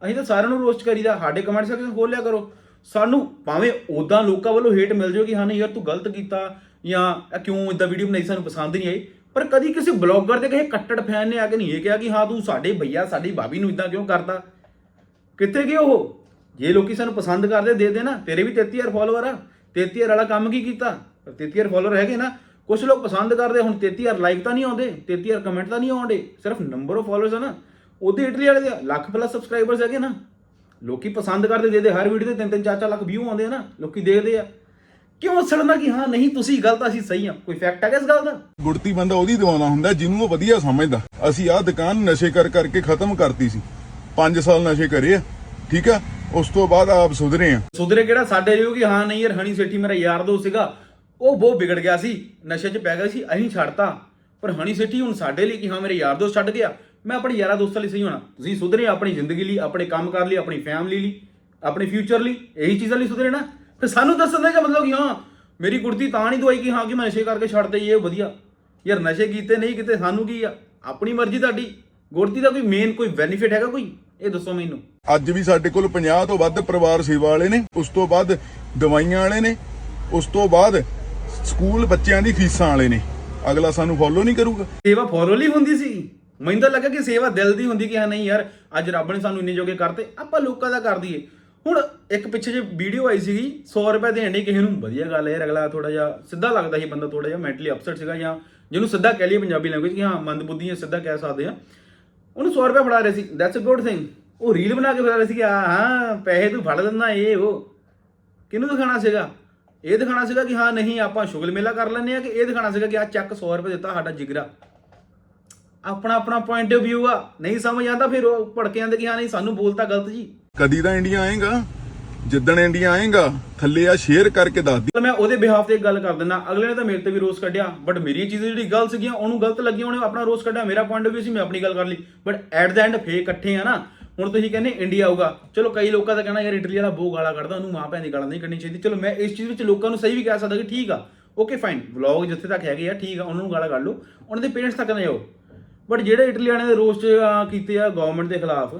ਅਸੀਂ ਤਾਂ ਸਾਰਿਆਂ ਨੂੰ ਰੋਸਟ ਕਰੀਦਾ, ਸਾਡੇ ਕਮੈਂਟ ਸੈਕਸ਼ਨ ਖੋਲ ਲਿਆ ਕਰੋ। ਸਾਨੂੰ ਭਾਵੇਂ ਉਦਾਂ ਲੋਕਾਂ ਵੱਲੋਂ ਹੇਟ ਮਿਲ ਜਾਓ ਕਿ ਹਾਂ ਨਹੀਂ ਯਾਰ ਤੂੰ ਗਲਤ ਕੀਤਾ, ਜਾਂ ਕਿਉਂ ਇਦਾਂ ਵੀਡੀਓ ਬਣਾਈ, ਸਾਨੂੰ ਪਸੰਦ ਨਹੀਂ ਆਈ। ਪਰ ਕਦੀ ਕਿਸੇ ਬਲੌਗਰ ਦੇ ਕਿਸੇ ਕੱਟੜ ਫੈਨ ਨੇ ਆ ਕੇ ਨਹੀਂ ਇਹ ਕਿਹਾ ਕਿ ਹਾਂ ਤੂੰ ਸਾਡੇ ਭਈਆ, ਸਾਡੀ ਭਾਬੀ ਨੂੰ ਇਦਾਂ ਕਿਉਂ ਕਰਦਾ? ਕਿੱਥੇ ਗਏ ਉਹ? ਜੇ ਲੋਕੀ ਸਾਨੂੰ ਪਸੰਦ ਕਰਦੇ, ਦੇ ਦੇ ਨਾ ਤੇਰੇ ਵੀ 33000 ਫਾਲੋਅਰ ਆ। 33000 ਵਾਲਾ ਕੰਮ ਕੀ ਕੀਤਾ? 33000 ਫਾਲੋਅਰ ਹੈਗੇ ਨਾ ਕੁਝ ਲੋਕ ਪਸੰਦ ਕਰਦੇ, ਹੁਣ 33000 ਲਾਈਕ ਤਾਂ ਨਹੀਂ ਆਉਂਦੇ 33000 ਕਮੈਂਟ ਤਾਂ ਨਹੀਂ ਆਉਂਦੇ, ਸਿਰਫ ਨੰਬਰ ਆਫ ਫਾਲੋਅਰਸ ਆ ਨਾ, ਉਹਦੇ ਇਟਲੀ ਵਾਲੇ ਦੇ ਲੱਖ ਪਲੱਸ ਸਬਸਕ੍ਰਾਈਬਰਸ ਹੈਗੇ ਨਾ, ਲੋਕੀ ਪਸੰਦ ਕਰਦੇ, ਦੇ ਹਰ ਵੀਡੀਓ ਤੇ ਤਿੰਨ ਤਿੰਨ ਚਾਰ ਚਾਰ ਲੱਖ ਵਿਊ ਆਉਂਦੇ ਆ ਨਾ, ਲੋਕੀ ਦੇਖਦੇ ਆ। ਕਿਉਂ ਸੜਨਾ ਕਿ ਹਾਂ, ਨਹੀਂ, ਤੁਸੀਂ ਗਲਤ ਅਸੀਂ ਸਹੀ ਆ, ਕੋਈ ਫੈਕਟ ਹੈਗਾ ਇਸ ਗੱਲ ਦਾ? ਗੁੜਤੀ ਬੰਦਾ ਉਹਦੀ ਦਿਵਾਉਂਦਾ ਹੁੰਦਾ, ਜਿਹਨੂੰ ਉਹ ਵਧੀਆ ਸਮਝਦਾ। ਅਸੀਂ ਆਹ ਦੁਕਾਨ ਨਸ਼ੇ ਕਰ ਕਰਕੇ ਖਤਮ ਕਰਤੀ ਸੀ। 5 ਸਾਲ ਨਸ਼ੇ ਕਰੇ ਆ, ਠੀਕ ਆ? ਉਸ ਤੋਂ ਬਾਅਦ ਆਪ ਸੁਧਰੇ ਆ। ਸੁਧਰੇ ਕਿਹੜਾ? ਸਾਡੇ ਲਈ ਕਿ ਹਾਂ ਨਹੀਂ ਯਾਰ, ਹਣੀ ਸੇਠੀ ਮੇਰਾ ਯਾਰ ਦੋਸਤ ਸੀਗਾ। ਉਹ ਬਹੁਤ ਵਿਗੜ ਗਿਆ ਸੀ, ਨਸ਼ੇ 'ਚ ਪੈ ਗਿਆ ਸੀ, ਅਸੀਂ ਛੱਡਤਾ। ਪਰ ਹਣੀ ਸੇਠੀ ਹੁਣ ਸਾਡੇ ਲਈ ਕਿ ਹਾਂ ਮੇਰੇ ਯਾਰ ਦੋਸਤ ਛੱਡ ਗਿਆ। ਮੈਂ ਆਪਣੇ ਯਾਰਾਂ ਦੋਸਤਾਂ ਲਈ ਸਹੀ ਹੋਣਾ। ਤੁਸੀਂ ਸੁਧਰੇ ਆਪਣੀ ਜ਼ਿੰਦਗੀ ਲਈ, ਆਪਣੇ ਕੰਮ ਕਰ ਲਈ, ਆਪਣੀ ਫੈਮਿਲੀ ਲਈ, ਆਪਣੇ ਫਿਊਚਰ ਲਈ, ਇਹੀ ਚੀਜ਼ਾਂ ਲਈ ਸੁਧਰੇ ਨਾ। ਫਿਰ ਸਾਨੂੰ ਦੱਸਣ ਦਾ ਕੀ ਮਤਲਬ ਕਿ, ਹਾਂ, ਮੇਰੀ ਗੁੜਤੀ ਤਾਂ ਨਹੀਂ ਦਵਾਈ ਕਿ ਹਾਂ ਕਿ ਮੈਂ ਨਸ਼ੇ ਕਰਕੇ ਛੱਡ ਦਈ ਇਹ ਵਧੀਆ। ਯਾਰ ਨਸ਼ੇ ਕੀਤੇ ਨਹੀਂ ਕੀਤੇ, ਸਾਨੂੰ ਕੀ ਆ? ਆਪਣੀ ਮਰਜ਼ੀ ਤੁਹਾਡੀ। ਗੁੜਤੀ ਦਾ ਕੋਈ ਮੇਨ ਕੋਈ ਬੈਨੀਫਿਟ ਹੈਗਾ ਕੋਈ? ਇਹ ਦੱਸੋ ਮੈਨੂੰ। ਅੱਜ ਵੀ ਸਾਡੇ ਕੋਲ 50 ਤੋਂ ਵੱਧ ਪਰਿਵਾਰ ਸੇਵਾ ਵਾਲੇ ਨੇ ਉਸ ਤੋਂ ਬਾਅਦ ਦਵਾਈਆਂ ਵਾਲੇ ਨੇ ਉਸ ਤੋਂ ਬਾਅਦ ਸਕੂਲ ਬੱਚਿਆਂ ਦੀ ਫੀਸਾਂ ਵਾਲੇ ਨੇ। ਅਗਲਾ ਸਾਨੂੰ ਫੋਲੋ ਨਹੀਂ ਕਰੂਗਾ। ਸੇਵਾ ਫੋਲੋ ਲਈ ਹੁੰਦੀ ਸੀ। ਮੈਨੂੰ ਤਾਂ ਲੱਗਾ ਕਿ ਸੇਵਾ ਦਿਲ ਦੀ ਹੁੰਦੀ ਕਿ ਹਾਂ ਨਹੀਂ ਯਾਰ ਅੱਜ ਰੱਬ ਨੇ ਸਾਨੂੰ ਇੰਨੇ ਜੋਗੇ ਕਰਤੇ ਆਪਾਂ ਲੋਕਾਂ ਦਾ ਕਰ ਦਈਏ। ਹੁਣ ਇੱਕ ਪਿੱਛੇ ਜੇ ਵੀਡੀਓ ਆਈ ਸੀਗੀ 100 ਰੁਪਏ ਦੇਣ ਦੀ ਕਿਸੇ ਨੂੰ। ਵਧੀਆ ਗੱਲ ਹੈ ਯਾਰ ਅਗਲਾ ਥੋੜਾ ਜਿਹਾ ਸਿੱਧਾ ਲੱਗਦਾ ਸੀ ਬੰਦਾ ਥੋੜਾ ਜਿਹਾ ਮੈਂਟਲੀ ਅਪਸੈਟ ਸੀਗਾ ਜਾਂ ਜਿਹਨੂੰ ਸਿੱਧਾ ਕਹਿ ਲਈਏ ਪੰਜਾਬੀ ਲੈਂਗੁਏਜ ਕਿ ਹਾਂ ਮੰਦਬੁੱਧੀ ਹੈ ਸਿੱਧਾ ਕਹਿ ਸਕਦੇ ਆ ਉਹਨੂੰ 100 ਰੁਪਏ ਫੜਾ ਰਹੇ ਸੀ। ਦੈਟਸ ਅ ਗੁੱਡ ਥਿੰਗ ਉਹ ਰੀਲ ਬਣਾ ਕੇ ਫੜਾ ਰਹੇ ਸੀ ਕਿ, ਹਾਂ ਹਾਂ, ਪੈਸੇ ਤੂੰ ਫੜ ਲੈਂਦਾ ਇਹ, ਉਹ। ਕਿਹਨੂੰ ਦਿਖਾਣਾ ਸੀਗਾ? ਇਹ ਦਿਖਾਣਾ ਸੀਗਾ ਕਿ, ਹਾਂ, ਨਹੀਂ, ਆਪਾਂ ਸ਼ੁਗਲ ਮੇਲਾ ਕਰ ਲੈਂਦੇ ਆ ਕਿ ਇਹ ਦਿਖਾਣਾ ਸੀਗਾ ਕਿ ਆ ਚੱਕ 100 ਰੁਪਏ ਦਿੱਤਾ ਸਾਡਾ ਜਿਗਰਾ। ਆਪਣਾ ਆਪਣਾ ਪੁਆਇੰਟ ਆਫ View ਆ। ਨਹੀਂ ਸਮਝ ਆਉਂਦਾ ਫਿਰ ਉਹ ਭੜਕੇ ਜਾਂਦੇ ਕਿ, ਹਾਂ, ਨਹੀਂ, ਸਾਨੂੰ ਬੋਲਤਾ ਗਲਤ ਜੀ। ਕਦੀ ਤਾਂ ਇੰਡੀਆ ਆਏਗਾ। ਜਿੱਦਣ ਇੰਡੀਆ ਆਏਗਾ, ਥੱਲੇ ਆ ਸ਼ੇਅਰ ਕਰਕੇ ਦੱਸ ਦੀ ਮੈਂ ਉਹਦੇ ਬਿਹਾਫ ਤੇ ਗੱਲ ਕਰ ਦਿੰਦਾ, ਅਗਲੇ ਨੇ ਤਾਂ ਮੇਰੇ ਤੇ ਵੀ ਰੋਸ ਕੱਢਿਆ ਬਟ ਮੇਰੀਆਂ ਚੀਜ਼ਾਂ ਜਿਹੜੀ ਗਲਤ ਸੀਗੀਆਂ, ਉਹਨੂੰ ਗਲਤ ਲੱਗੀਆਂ ਉਹਨੇ ਆਪਣਾ ਰੋਸ ਕੱਢਿਆ, ਮੇਰਾ ਪੁਆਇੰਟ ਆਫ ਸੀ, ਮੈਂ ਆਪਣੀ ਗੱਲ ਕਰ ਲਈ। ਬਟ ਐਟ ਦਾ ਐਂਡ ਫੇ ਇਕੱਠੇ ਆ ਨਾ, ਹੁਣ ਤੁਸੀਂ ਕਹਿੰਦੇ ਇੰਡੀਆ ਆਊਗਾ। ਚਲੋ ਕਈ ਲੋਕਾਂ ਦਾ ਕਹਿਣਾ, ਯਾਰ ਇਟਲੀ ਵਾਲਾ ਬਹੁਤ ਗਾਲਾਂ ਕੱਢਦਾ, ਉਹਨੂੰ ਮਾਂ ਭੈਣ ਦੀ ਗਾਲਾਂ ਨਹੀਂ ਕੱਢਣੀ ਚਾਹੀਦੀ ਚਲੋ ਮੈਂ ਇਸ ਚੀਜ਼ ਵਿੱਚ ਲੋਕਾਂ ਨੂੰ ਸਹੀ ਵੀ ਕਹਿ ਸਕਦਾ ਕਿ ਠੀਕ ਆ। ਓਕੇ ਫਾਈਨ ਵਲੌਗ ਜਿੱਥੇ ਤੱਕ ਹੈਗੇ ਆ, ਠੀਕ ਆ, ਉਹਨਾਂ ਨੂੰ ਗਾਲਾਂ ਕੱਢ ਲਓ। ਉਹਨਾਂ ਦੇ ਪੇਰੈਂਟਸ ਤੱਕ ਨਾ ਜਾਓ। ਬਟ ਜਿਹੜੇ ਇਟਲੀ ਵਾਲਿਆਂ ਦੇ ਰੋਸਟ ਕੀਤੇ ਆ ਗਵਰਨਮੈਂਟ ਦੇ ਖਿਲਾਫ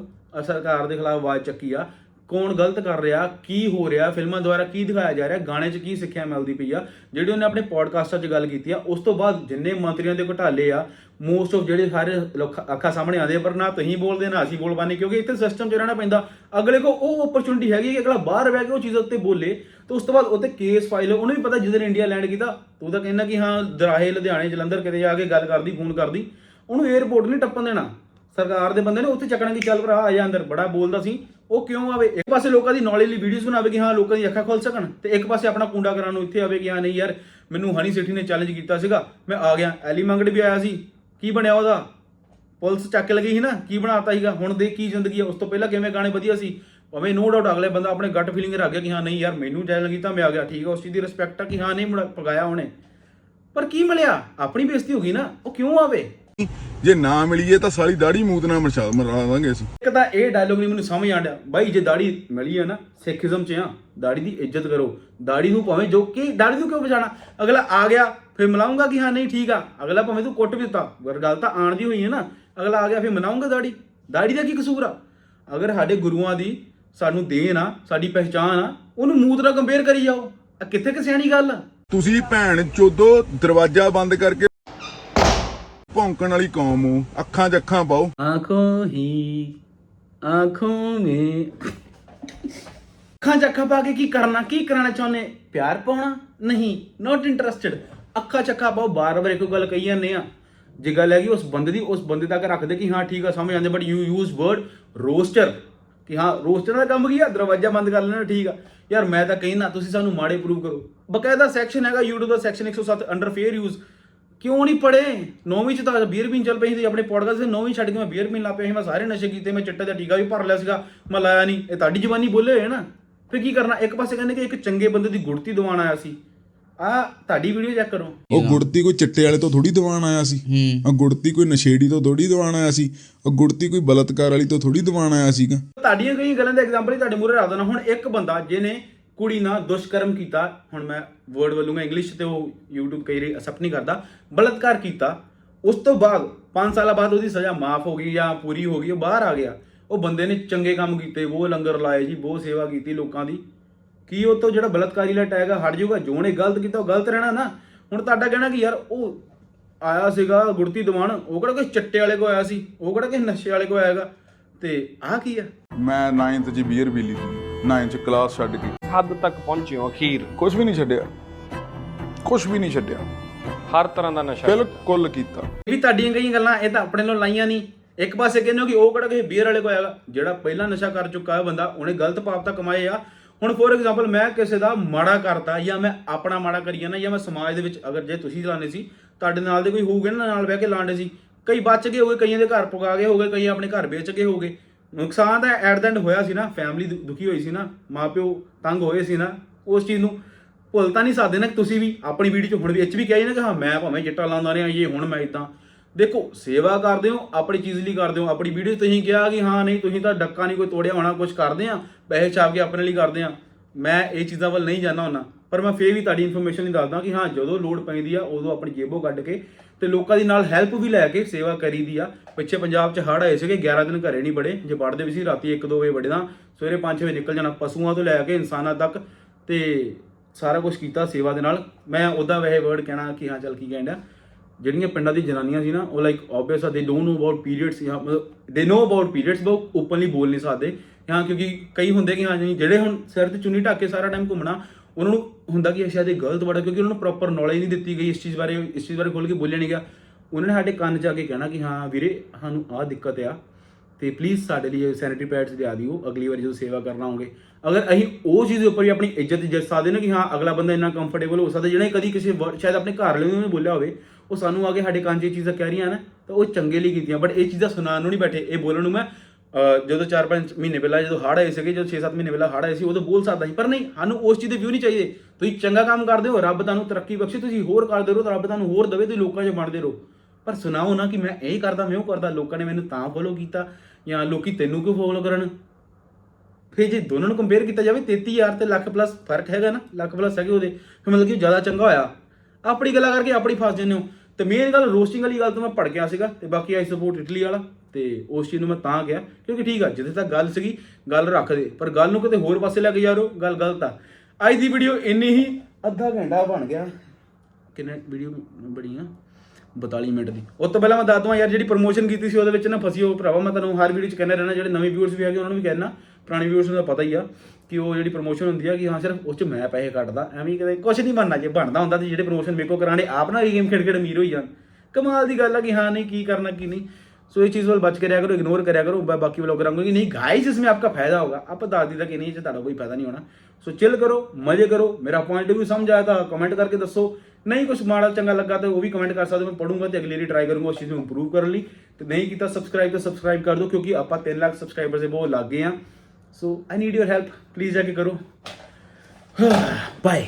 ਸਰਕਾਰ ਦੇ ਖਿਲਾਫ ਆਵਾਜ਼ ਚੱਕੀ ਆ ਕੌਣ ਗਲਤ ਕਰ ਰਿਹਾ ਕੀ ਹੋ ਰਿਹਾ ਫਿਲਮਾਂ ਦੁਆਰਾ ਕੀ ਦਿਖਾਇਆ ਜਾ ਰਿਹਾ ਗਾਣੇ 'ਚ ਕੀ ਸਿੱਖਿਆ ਮਿਲਦੀ ਪਈ ਆ ਜਿਹੜੀ ਉਹਨੇ ਆਪਣੇ ਪੋਡਕਾਸਟਾਂ 'ਚ ਗੱਲ ਕੀਤੀ ਆ ਉਸ ਤੋਂ ਬਾਅਦ ਜਿੰਨੇ ਮੰਤਰੀਆਂ ਦੇ ਘੁਟਾਲੇ ਆ ਮੋਸਟ ਆਫ ਜਿਹੜੇ ਸਾਰੇ ਅੱਖਾਂ ਸਾਹਮਣੇ ਆਉਂਦੇ ਆ, ਪਰ ਨਾ ਤੁਸੀਂ ਬੋਲਦੇ ਨਾ ਅਸੀਂ ਬੋਲ ਪਾਉਂਦੇ ਕਿਉਂਕਿ ਇੱਥੇ ਸਿਸਟਮ 'ਚ ਰਹਿਣਾ ਪੈਂਦਾ। ਅਗਲੇ ਕੋ ਉਹ ਓਪਰਚੁਨਿਟੀ ਹੈਗੀ ਕਿ ਅਗਲਾ ਬਾਹਰ ਬਹਿ ਕੇ ਉਹ ਚੀਜ਼ ਉੱਤੇ ਬੋਲੇ ਤੇ ਉਸ ਤੋਂ ਬਾਅਦ ਉੱਤੇ ਕੇਸ ਫਾਈਲ ਉਹਨੂੰ ਵੀ ਪਤਾ ਜਿਹਦੇ ਇੰਡੀਆ ਲੈਂਡ ਕੀਤਾ ਤੂੰ ਤਾਂ ਕਹਿੰਦਾ ਕਿ ਹਾਂ ਦਰਾਹੇ ਲੁਧਿਆਣੇ ਜਲੰਧਰ ਕਿਤੇ ਜਾ ਕੇ ਗੱਲ ਕਰਦੀ ਫੋਨ ਕਰਦੀ ਉਹਨੂੰ 에어ਪੋਰਟ ਨਹੀਂ ਟੱਪਣ ਦੇਣਾ। ਸਰਕਾਰ ਦੇ ਬੰਦੇ ਨੇ ਉੱਥੇ ਚੱਕਣਾ ਕਿ ਚੱਲ ਭਰਾ ਆ ਜਾ ਅੰਦਰ ਬੜਾ ਬੋਲਦਾ ਸੀ। ਉਹ ਕਿਉਂ ਆਵੇ? ਇੱਕ ਪਾਸੇ ਲੋਕਾਂ ਦੀ ਨੌਲੇਜ ਲਈ ਵੀਡੀਓਜ਼ ਬਣਾਵੇ ਕਿ ਹਾਂ, ਲੋਕਾਂ ਦੀ ਅੱਖਾਂ ਖੋਲ ਸਕਣ। ਤੇ ਇੱਕ ਪਾਸੇ ਆਪਣਾ ਕੁੰਡਾ ਕਰਾਂ ਨੂੰ ਇੱਥੇ ਆਵੇ ਕਿ, ਹਾਂ, ਨਹੀਂ ਯਾਰ, ਮੈਨੂੰ ਹਨੀ ਸੇਠੀ ਨੇ ਚੈਲੰਜ ਕੀਤਾ ਸੀਗਾ। ਮੈਂ ਆ ਗਿਆ, ਐਲੀ ਮੰਗੜ ਵੀ ਆਇਆ ਸੀ। ਕੀ ਬਣਿਆ ਉਹਦਾ? ਪੁਲਿਸ ਚੱਕ ਕੇ ਲੱਗੀ ਸੀ ਨਾ, ਕੀ ਬਣਾਤਾ ਸੀਗਾ? ਹੁਣ ਦੇ ਕੀ ਜ਼ਿੰਦਗੀ ਆ, ਉਸ ਤੋਂ ਪਹਿਲਾਂ ਕਿਵੇਂ ਗਾਣੇ ਵਧੀਆ ਸੀ। ਭਾਵੇਂ ਨੋ ਡਾਊਟ ਅਗਲੇ ਬੰਦਾ ਆਪਣੇ ਗੱਟ ਫੀਲਿੰਗ ਰੱਖ ਗਿਆ ਕਿ, ਹਾਂ, ਨਹੀਂ ਯਾਰ, ਮੈਨੂੰ ਚੈਲੰਜ ਕੀਤਾ, ਮੈਂ ਆ ਗਿਆ। ਠੀਕ ਆ, ਉਸ ਚੀਜ਼ ਦੀ ਰਿਸਪੈਕਟ ਆ ਕਿ, ਹਾਂ, ਨਹੀਂ ਮੁੜਾ- ਪਗਾਇਆ ਉਹਨੇ। ਪਰ ਕੀ ਮਿਲਿਆ? ਆਪਣੀ ਬੇਇੱਜ਼ਤੀ ਹੋ ਗਈ ਨਾ, ਉਹ ਕਿਉਂ ਆਵੇ? ਜੇ ਨਾ ਮਿਲੀਏ ਤਾਂ ਸਾਲੀ ਦਾੜੀ ਮੂਤ ਨਾਲ ਮਰਛਾ ਮਰਾ ਦਾਂਗੇ ਅਸੀਂ। ਇੱਕ ਤਾਂ ਇਹ ਡਾਇਲੋਗ ਨਹੀਂ ਮੈਨੂੰ ਸਮਝ ਆਂਦਾ ਬਾਈ ਜੇ ਦਾੜੀ ਮਿਲੀ ਹੈ ਨਾ ਸਿੱਖੀਜ਼ਮ ਚ ਆ ਦਾੜੀ ਦੀ ਇੱਜ਼ਤ ਕਰੋ। ਦਾੜੀ ਨੂੰ ਭਾਵੇਂ ਜੋ ਕਿ ਦਾੜੀ ਨੂੰ ਕਿਉਂ ਬਚਾਣਾ ਅਗਲਾ ਆ ਗਿਆ ਫਿਰ ਮਨਾਉਂਗਾ ਕਿ ਹਾਂ ਨਹੀਂ ਠੀਕ ਆ। ਅਗਲਾ ਭਾਵੇਂ ਤੂੰ ਕੁੱਟ ਵੀ ਦਿੱਤਾ ਪਰ ਗੱਲ ਤਾਂ ਆਣ ਦੀ ਹੋਈ ਹੈ ਨਾ। ਅਗਲਾ ਆ ਗਿਆ ਫਿਰ ਮਨਾਉਂਗਾ ਦਾੜੀ। ਦਾੜੀ ਦਾ ਕੀ ਕਸੂਰ ਆ? ਅਗਰ ਸਾਡੇ ਗੁਰੂਆਂ ਦੀ ਸਾਨੂੰ ਦੇਣ ਆ ਸਾਡੀ ਪਹਿਚਾਨ ਆ ਉਹਨੂੰ ਮੂਤ ਨਾਲ ਕੰਪੇਅਰ ਕਰੀ ਜਾਓ। ਆ ਕਿੱਥੇ ਕਿ ਸਿਆਣੀ ਗੱਲ ਆ? ਤੁਸੀਂ ਭੈਣ ਚੋਦੋ ਦਰਵਾਜ਼ਾ ਬੰਦ ਕਰਕੇ ਭੌਂਕਣ ਵਾਲੀ ਕੌਮ ਹੋ ਅੱਖਾਂ 'ਚ ਅੱਖਾਂ ਪਾਓ। ਆਂਖੋਂ ਹੀ ਆਂਖੋਂ ਮੇ ਅੱਖਾਂ 'ਚ ਅੱਖਾਂ ਪਾ ਕੇ ਕੀ ਕਰਨਾ, ਕੀ ਕਰਾਣਾ ਚਾਹੁੰਦੇ? ਪਿਆਰ ਪਾਉਣਾ? ਨਹੀਂ ਨਾਟ ਇੰਟਰਸਟਿਡ ਅੱਖਾਂ 'ਚ ਅੱਖਾਂ ਪਾਓ ਬਾਰ-ਬਾਰ ਇੱਕੋ ਗੱਲ ਕਹੀ ਜਾਂਦੇ ਆ। ਜੇ ਗੱਲ ਹੈਗੀ ਉਸ ਬੰਦੇ ਦੀ, ਉਸ ਬੰਦੇ ਤੱਕ ਰੱਖਦੇ ਕਿ ਹਾਂ, ਠੀਕ ਆ, ਸਮਝ ਆਉਂਦੇ but you use word roster ਕਿ ਹਾਂ ਰੋਸਟਰ ਦਾ ਕੰਮ ਕੀ ਆ? ਦਰਵਾਜ਼ਾ ਬੰਦ ਕਰ ਲੈਣਾ, ਠੀਕ ਆ। ਯਾਰ ਮੈਂ ਤਾਂ ਕਹਿੰਦਾ, ਤੁਸੀਂ ਸਾਨੂੰ ਮਾੜੇ ਪ੍ਰੂਵ ਕਰੋ। ਬਕਾਇਦਾ ਸੈਕਸ਼ਨ ਹੈਗਾ, YouTube ਦਾ ਸੈਕਸ਼ਨ 107 ਅੰਡਰ ਫੇਅਰ ਯੂਜ਼ ਕਿਉਂ ਨਹੀਂ ਪੜੇ ਨੌਵੀਂ ਚ ਤਾਂ ਬੀਅਰ ਪੀਣ ਚੱਲ ਪਈ ਸੀ ਆਪਣੇ ਪੋਡਕਾਸਟ ਦੇ ਨੌਵੀਂ ਛੱਡ ਕੇ ਮੈਂ ਬੀਅਰ ਪੀਣ ਲੱਗ ਪਿਆ ਸੀ ਮੈਂ ਸਾਰੇ ਨਸ਼ੇ ਕੀਤੇ ਮੈਂ ਚਿੱਟਾ ਦਾ ਟੀਕਾ ਵੀ ਭਰ ਲਿਆ ਸੀਗਾ ਮੈਂ ਲਾਇਆ ਨਹੀਂ। ਇਹ ਤੁਹਾਡੀ ਜ਼ਬਾਨੀ ਬੋਲੇ ਹੋਏ ਨਾ। ਫਿਰ ਕੀ ਕਰਨਾ? ਇੱਕ ਪਾਸੇ ਕਹਿੰਦੇ ਕਿ ਇੱਕ ਚੰਗੇ ਬੰਦੇ ਦੀ ਗੁੜਤੀ ਦਿਵਾਉਣ ਆਇਆ ਸੀ। ਆ ਤੁਹਾਡੀ ਵੀਡੀਓ ਚੈੱਕ ਕਰੋ। ਉਹ ਗੁੜਤੀ ਕੋਈ ਚਿੱਟੇ ਵਾਲੇ ਤੋਂ ਥੋੜੀ ਦੀਵਾਨ ਆਇਆ ਸੀ। ਉਹ ਗੁੜਤੀ ਕੋਈ ਨਸ਼ੇੜੀ ਤੋਂ ਥੋੜੀ ਦੀਵਾਨ ਆਇਆ ਸੀ। ਉਹ ਗੁੜਤੀ ਕੋਈ ਬਲਤਕਾਰ ਵਾਲੀ ਤੋਂ ਥੋੜੀ ਦੀਵਾਨ ਆਇਆ ਸੀਗਾ। ਤੁਹਾਡੀਆਂ ਕਈ ਗੱਲਾਂ ਦੇ ਐਗਜ਼ਾਮਪਲ ਹੀ ਤੁਹਾਡੇ ਮੂਹਰੇ ਰੱਖ ਦੇਣਾ ਹੁਣ ਇੱਕ ਬੰਦਾ ਜਿਹਨੇ ਕੁੜੀ ਨਾਲ ਦੁਸ਼ਕਰਮ ਕੀਤਾ। ਹੁਣ ਮੈਂ ਵਰਡ ਬੋਲੂੰਗਾ ਇੰਗਲਿਸ਼ ਤੇ ਉਹ YouTube ਕਈ ਰਹੀ ਅਸੈਪਟ ਨਹੀਂ ਕਰਦਾ। ਬਲਤਕਾਰ ਕੀਤਾ। ਉਸ ਤੋਂ ਬਾਅਦ 5 ਸਾਲਾਂ ਬਾਅਦ ਉਹਦੀ ਸਜ਼ਾ ਮਾਫ ਹੋ ਗਈ ਜਾਂ ਪੂਰੀ ਹੋ ਗਈ, ਉਹ ਬਾਹਰ ਆ ਗਿਆ। ਉਹ ਬੰਦੇ ਨੇ ਚੰਗੇ ਕੰਮ ਕੀਤੇ ਉਹ ਲੰਗਰ ਲਾਏ ਜੀ, ਬਹੁਤ ਸੇਵਾ ਕੀਤੀ ਲੋਕਾਂ ਦੀ। ਕੀ ਉਹ ਤੋਂ ਜਿਹੜਾ ਬਲਤਕਾਰੀ ਦਾ ਟੈਗ ਹਟ ਜਾਊਗਾ? ਜੋ ਨੇ ਗਲਤ ਕੀਤਾ, ਉਹ ਗਲਤ ਰਹਿਣਾ ਨਾ। ਹੁਣ ਤੁਹਾਡਾ ਕਹਿਣਾ ਕਿ ਯਾਰ ਉਹ ਆਇਆ ਸੀਗਾ ਗੁੜਤੀ ਦੀਵਾਨ, ਉਹ ਕਿਹੜਾ ਕੋਈ ਚੱਟੇ ਵਾਲੇ ਕੋ ਆਇਆ ਸੀ? ਉਹ ਕਿਹੜਾ ਕਿਸੇ ਨਸ਼ੇ ਵਾਲੇ ਕੋ ਆਏਗਾ ਤੇ ਆਹ ਕੀ ਆ? ਮੈਂ 9th 'ਚ ਬੀਅਰ ਪੀ ਲਈ ਸੀ। 9th 'ਚ ਕਲਾਸ ਛੱਡ ਕੇ। ਹੱਦ ਤੱਕ ਪਹੁੰਚੇ ਹੋ ਅਖੀਰ। ਕੁਝ ਵੀ ਨਹੀਂ ਛੱਡਿਆ। ਕੁਝ ਵੀ ਨਹੀਂ ਛੱਡਿਆ। ਹਰ ਤਰ੍ਹਾਂ ਦਾ ਨਸ਼ਾ। ਬਿਲਕੁਲ ਕੀਤਾ। ਇਹ ਵੀ ਤੁਹਾਡੀਆਂ ਕਈ ਗੱਲਾਂ ਇਹ ਤਾਂ ਆਪਣੇ ਨਾਲ ਲਾਈਆਂ ਨਹੀਂ। ਇੱਕ ਪਾਸੇ ਕਹਿੰਦੇ ਹੋ ਕਿ ਉਹ ਕਿਹੜਾ ਕਿਸੇ ਬੀਅਰ ਵਾਲੇ ਕੋ ਆਏਗਾ ਜਿਹੜਾ ਪਹਿਲਾਂ ਨਸ਼ਾ ਕਰ ਚੁੱਕਾ ਹੈ ਬੰਦਾ ਉਹਨੇ ਗਲਤ ਪਾਪ ਤਾਂ ਕਮਾਏ ਆ। ਹੁਣ ਫੋਰ ਐਗਜ਼ਾਮਪਲ ਮੈਂ ਕਿਸੇ ਦਾ ਮਾੜਾ ਕਰਤਾ ਜਾਂ ਮੈਂ ਆਪਣਾ ਮਾੜਾ ਕਰੀ ਜਾਂਦਾ ਜਾਂ ਮੈਂ ਸਮਾਜ ਦੇ ਵਿੱਚ ਅਗਰ ਜੇ ਤੁਸੀਂ ਚਲਾਉਂਦੇ ਸੀ ਤੁਹਾਡੇ ਨਾਲ ਦੇ ਕੋਈ ਹੋਊਗੇ ਨਾ ਨਾਲ ਬਹਿ ਕੇ ਲਾਉਂਦੇ ਸੀ। ਕਈ ਬਚ ਗਏ ਹੋਗੇ ਕਈਆਂ ਦੇ ਘਰ ਪੁਗਾ ਗਏ ਹੋਗੇ ਕਈ ਆਪਣੇ ਘਰ ਵੇਚ ਗਏ ਹੋਗੇ। ਨੁਕਸਾਨ ਤਾਂ ਐਟ ਐਂਡ ਹੋਇਆ ਸੀ ਨਾ ਫੈਮਿਲੀ ਦੁਖੀ ਹੋਈ ਸੀ ਨਾ, ਮਾਪਿਓ ਤੰਗ ਹੋਏ ਸੀ ਨਾ, ਉਸ ਚੀਜ਼ ਨੂੰ ਭੁੱਲ ਤਾਂ ਨਹੀਂ ਸਕਦੇ ਨਾ ਕਿ ਤੁਸੀਂ ਵੀ ਆਪਣੀ ਵੀਡੀਓ 'ਚ ਹੁਣ ਵੀ ਇਹ ਵੀ ਕਿਹਾ ਜੀ ਨਾ ਕਿ ਹਾਂ, ਮੈਂ ਭਾਵੇਂ ਚਿੱਟਾ ਲਾਉਂਦਾ ਰਿਹਾ, ਇਹ ਹੁਣ ਮੈਂ ਇਦਾਂ ਦੇਖੋ, ਸੇਵਾ ਕਰਦੇ ਹੋ, ਆਪਣੀ ਚੀਜ਼ ਲਈ ਕਰਦੇ ਹੋ, ਆਪਣੀ ਵੀਡੀਓ 'ਚ ਤੁਸੀਂ ਕਿਹਾ ਕਿ ਹਾਂ, ਨਹੀਂ, ਤੁਸੀਂ ਤਾਂ ਡੱਕਾ ਨਹੀਂ ਕੋਈ ਤੋੜਿਆ ਹੋਣਾ ਕੁਝ ਕਰਦੇ ਆ, ਪੈਸੇ ਛਾਪ ਕੇ ਆਪਣੇ ਲਈ ਕਰਦੇ ਆ। ਮੈਂ ਇਹ ਚੀਜ਼ਾਂ ਵੱਲ ਨਹੀਂ ਜਾਣਾ ਹੁੰਦਾ। ਪਰ ਮੈਂ ਫੇਰ ਵੀ ਤੁਹਾਡੀ ਇਨਫੋਰਮੇਸ਼ਨ ਲਈ ਦੱਸਦਾ ਕਿ ਹਾਂ, ਜਦੋਂ ਲੋੜ ਪੈਂਦੀ ਆ, ਉਦੋਂ ਆਪਣੀ ਜੇਬੋਂ ਕੱਢ ਕੇ ਤੇ ਲੋਕਾਂ ਦੀ ਨਾਲ ਹੈਲਪ ਵੀ ਲੈ ਕੇ ਸੇਵਾ ਕਰੀਦੀ ਆ। ਪਿੱਛੇ ਪੰਜਾਬ 'ਚ ਹੜ੍ਹ ਆਏ ਸੀਗੇ 11 ਦਿਨ ਘਰੇ ਨਹੀਂ ਬੜੇ, ਜੇ ਵੜਦੇ ਵੀ ਸੀ, ਰਾਤੀ 1-2 ਵਜੇ ਵੜਦਾ ਸਵੇਰੇ 5 ਵਜੇ ਨਿਕਲ ਜਾਣਾ, ਪਸ਼ੂਆਂ ਤੋਂ ਲੈ ਕੇ ਇਨਸਾਨਾਂ ਤੱਕ ਤੇ ਸਾਰਾ ਕੁਝ ਕੀਤਾ ਸੇਵਾ ਦੇ ਨਾਲ। ਮੈਂ ਉਹਦਾ ਵੈਸੇ ਵਰਡ ਕਹਿਣਾ ਕਿ ਹਾਂ, ਚੱਲ ਕੀ ਕਹਿੰਦਾ ਜਿਹੜੀਆਂ ਪਿੰਡਾਂ ਦੀ ਜਨਾਨੀਆਂ ਸੀ ਨਾ, ਉਹ ਲਾਈਕ ਆਬਵੀਅਸ ਆ they don't know about periods ਜਾਂ ਮਤਲਬ ਦੇ ਨੋ ਅਬਾਊਟ ਪੀਰੀਅਡਸ ਉਹ ਓਪਨਲੀ ਬੋਲ ਨਹੀਂ ਸਕਦੇ। ਹਾਂ, ਕਿਉਂਕਿ ਕਈ ਹੁੰਦੇ ਕਿ ਹਾਂ ਜਿਹੜੇ ਹੁਣ ਸਿਰ ਤੇ ਚੁੰਨੀ ਢੱਕ ਕੇ ਸਾਰਾ ਟਾਈਮ ਘੁੰਮਣਾ ਉਹਨਾਂ ਨੂੰ ਹੁੰਦਾ ਕਿ ਇਹ ਸ਼ਾਇਦ ਇਹ ਗਲਤ ਬੜਾ ਕਿਉਂਕਿ ਉਹਨਾਂ ਨੂੰ ਪ੍ਰੋਪਰ ਨੌਲੇਜ ਨਹੀਂ ਦਿੱਤੀ ਗਈ ਇਸ ਚੀਜ਼ ਬਾਰੇ, ਇਸ ਚੀਜ਼ ਬਾਰੇ ਖੋਲ ਕੇ ਬੋਲਿਆ ਨਹੀਂ ਗਿਆ ਉਹਨਾਂ ਨੇ ਸਾਡੇ ਕੰਨ 'ਚ ਆ ਕੇ ਕਹਿਣਾ ਕਿ ਹਾਂ ਵੀਰੇ, ਸਾਨੂੰ ਆਹ ਦਿੱਕਤ ਆ, ਤੇ ਪਲੀਜ਼ ਸਾਡੇ ਲਈ ਸੈਨੀਟਰੀ ਪੈਡਸ ਲਿਆ ਦਿਓ, ਅਗਲੀ ਵਾਰੀ ਜਦੋਂ ਸੇਵਾ ਕਰਨਾ ਹੋਗੇ ਅਗਰ ਅਸੀਂ ਉਹ ਚੀਜ਼ ਦੇ ਉੱਪਰ ਵੀ ਆਪਣੀ ਇੱਜ਼ਤ ਜਿੱਤ ਸਕਦੇ ਨਾ ਕਿ ਹਾਂ, ਅਗਲਾ ਬੰਦਾ ਇੰਨਾ ਕੰਫਰਟੇਬਲ ਹੋ ਸਕਦਾ, ਜਿਹੜਾ ਕਦੀ ਕਿਸੇ ਸ਼ਾਇਦ ਆਪਣੇ ਘਰ ਵਾਲੇ ਨੂੰ ਵੀ ਬੋਲਿਆ ਹੋਵੇ, ਉਹ ਸਾਨੂੰ ਆ ਕੇ ਸਾਡੇ ਕੰਨ 'ਚ ਇਹ ਚੀਜ਼ਾਂ ਕਹਿ ਰਹੀਆਂ ਨਾ ਤਾਂ ਉਹ ਚੰਗੇ ਲਈ ਕੀਤੀਆਂ ਬਟ ਇਹ ਚੀਜ਼ਾਂ ਸੁਣਾਉਣ ਨੂੰ ਨਹੀਂ ਬੈਠੇ। ਇਹ ਬੋਲਣ ਨੂੰ ਮੈਂ ਜਦੋਂ 4-5 ਮਹੀਨੇ ਪਹਿਲਾਂ ਜਦੋਂ ਹੜ੍ਹ ਆਏ ਸੀਗੇ, ਜਦੋਂ 6-7 ਮਹੀਨੇ ਪਹਿਲਾਂ ਹੜ੍ਹ ਆਏ ਸੀ, ਉਦੋਂ ਬੋਲ ਸਕਦਾ ਸੀ, ਪਰ ਨਹੀਂ, ਸਾਨੂੰ ਉਸ ਚੀਜ਼ ਦੇ ਵਿਊ ਨਹੀਂ ਚਾਹੀਦੇ। ਤੁਸੀਂ ਚੰਗਾ ਕੰਮ ਕਰਦੇ ਹੋ, ਰੱਬ ਤੁਹਾਨੂੰ ਤਰੱਕੀ ਬਖਸ਼ੇ, ਤੁਸੀਂ ਹੋਰ ਕਰਦੇ ਰਹੋ, ਤਾਂ ਰੱਬ ਤੁਹਾਨੂੰ ਹੋਰ ਦੇਵੇ, ਤੁਸੀਂ ਲੋਕਾਂ 'ਚ ਬਣਦੇ ਰਹੋ। ਪਰ ਸੁਣਾਓ ਨਾ ਕਿ ਮੈਂ ਇਹ ਕਰਦਾ, ਮੈਂ ਉਹ ਕਰਦਾ, ਲੋਕਾਂ ਨੇ ਮੈਨੂੰ ਤਾਂ ਫੋਲੋ ਕੀਤਾ, ਜਾਂ ਲੋਕੀ ਤੈਨੂੰ ਕਿਉਂ ਫੋਲੋ ਕਰਨ? ਫਿਰ ਜੇ ਦੋਨਾਂ ਨੂੰ ਕੰਪੇਅਰ ਕੀਤਾ ਜਾਵੇ 33000 ਤੇ ਲੱਖ ਪਲੱਸ ਫ਼ਰਕ ਹੈਗਾ ਨਾ, ਲੱਖ ਪਲੱਸ ਹੈਗੇ ਉਹਦੇ, ਫਿਰ ਮਤਲਬ ਕਿ ਜ਼ਿਆਦਾ ਚੰਗਾ ਹੋਇਆ। ਆਪਣੀ ਗੱਲਾਂ ਕਰਕੇ ਆਪਣੀ ਫਸ ਜਾਂਦੇ ਹੋ। ਤੇ ਮੇਨ ਗੱਲ ਰੋਸਟਿੰਗ ਵਾਲੀ ਗੱਲ ਤੋਂ ਮੈਂ ਪੜ ਗਿਆ ਸੀਗਾ, ਤੇ ਬਾਕੀ ਆਈ ਸਪੋਰਟ ਇਟਲੀ ਵਾਲਾ। ਤੇ ਉਸ ਚੀਜ਼ ਨੂੰ ਮੈਂ ਤਾਂ ਕਿਹਾ, ਕਿਉਂਕਿ ਠੀਕ ਆ, ਜਿੱਥੇ ਤੱਕ ਗੱਲ ਸੀਗੀ, ਗੱਲ ਰੱਖ ਦੇ, ਪਰ ਗੱਲ ਨੂੰ ਕਿਤੇ ਹੋਰ ਪਾਸੇ ਲੈ ਕੇ ਜਾ ਰਹੇ ਗੱਲ ਗਲਤ ਆ। ਅੱਜ ਦੀ ਵੀਡੀਓ ਇੰਨੀ ਹੀ, ਅੱਧਾ ਘੰਟਾ ਬਣ ਗਿਆ ਕਿੰਨੇ ਵੀਡੀਓ ਬਣੀ ਆ 42 ਮਿੰਟ ਦੀ। ਉਸ ਤੋਂ ਪਹਿਲਾਂ ਮੈਂ ਦੱਸ ਦਵਾਂ ਯਾਰ, ਜਿਹੜੀ ਪ੍ਰੋਮੋਸ਼ਨ ਕੀਤੀ ਸੀ, ਉਹਦੇ ਵਿੱਚ ਨਾ ਫਸੀ ਹੋ ਭਰਾਵਾ, ਮੈਂ ਤੁਹਾਨੂੰ ਹਰ ਵੀਡੀਓ 'ਚ ਕਹਿੰਦਾ ਰਹਿਣਾ, ਜਿਹੜੇ ਨਵੇਂ ਵਿਊਅਰਸ ਵੀ ਹੈਗੇ, ਉਹਨਾਂ ਨੂੰ ਵੀ ਕਹਿਣਾ ਪੁਰਾਣੇ ਵਿਊਅਰਸ ਨੂੰ ਤਾਂ ਪਤਾ ਹੀ ਆ, ਕਿ ਉਹ ਜਿਹੜੀ ਪ੍ਰੋਮੋਸ਼ਨ ਹੁੰਦੀ ਆ, ਕਿ ਹਾਂ, ਸਿਰਫ ਉਸ 'ਚ ਮੈਂ ਪੈਸੇ ਕੱਟਦਾ, ਐਵੇਂ ਹੀ ਕਦੇ ਕੁਝ ਨਹੀਂ ਬਣਨਾ, ਜੇ ਬਣਦਾ ਹੁੰਦਾ ਤੇ ਜਿਹੜੇ ਪ੍ਰੋਮੋਸ਼ਨ ਮੇਕੋ ਕਰਾਣੇ ਆਪ ਨਾ ਗੇਮ ਖੇਡ ਖੇਡ ਅਮੀਰ ਹੋਈ ਜਾਣ। ਕਮਾਲ ਦੀ ਗੱਲ ਆ ਕਿ ਹਾਂ, ਨਹੀਂ, ਕੀ ਕਰਨਾ, ਕੀ ਨਹੀਂ। सो ये चीज़ वाल बच करा करो इग्नोर करा करो बाकी ब्लॉग कराऊंगा कि नहीं गाइस इसमें आपका फायदा होगा। आप दादी तक नहीं चाहिए कोई फायदा नहीं होना। सो चिल करो, मजे करो। मेरा पॉइंट व्यू समझ आया था। कमेंट करके दसो। ਨਹੀਂ ਕੁਝ ਮਾੜਾ ਚੰਗਾ ਲੱਗਾ ਤਾਂ ਉਹ ਵੀ ਕਮੈਂਟ ਕਰ ਸਕਦੇ ਮੈਂ ਪੜੂੰਗਾ ਤੇ ਅਗਲੀ ਵਾਰੀ ਟਰਾਈ ਕਰੂੰਗਾ ਉਸ ਚੀਜ਼ ਨੂੰ ਇੰਪਰੂਵ ਕਰਨ ਲਈ ਤੇ ਨਹੀਂ ਕੀਤਾ ਸਬਸਕ੍ਰਾਈਬ ਤਾਂ ਸਬਸਕ੍ਰਾਈਬ ਕਰ ਦਿਓ ਕਿਉਂਕਿ ਆਪਾਂ 3 ਲੱਖ ਸਬਸਕ੍ਰਾਈਬਰ ਦੇ ਬਹੁਤ ਲੱਗ ਗਏ ਆ so I need your help please ਜਾ ਕੇ ਕਰੋ ਬਾਏ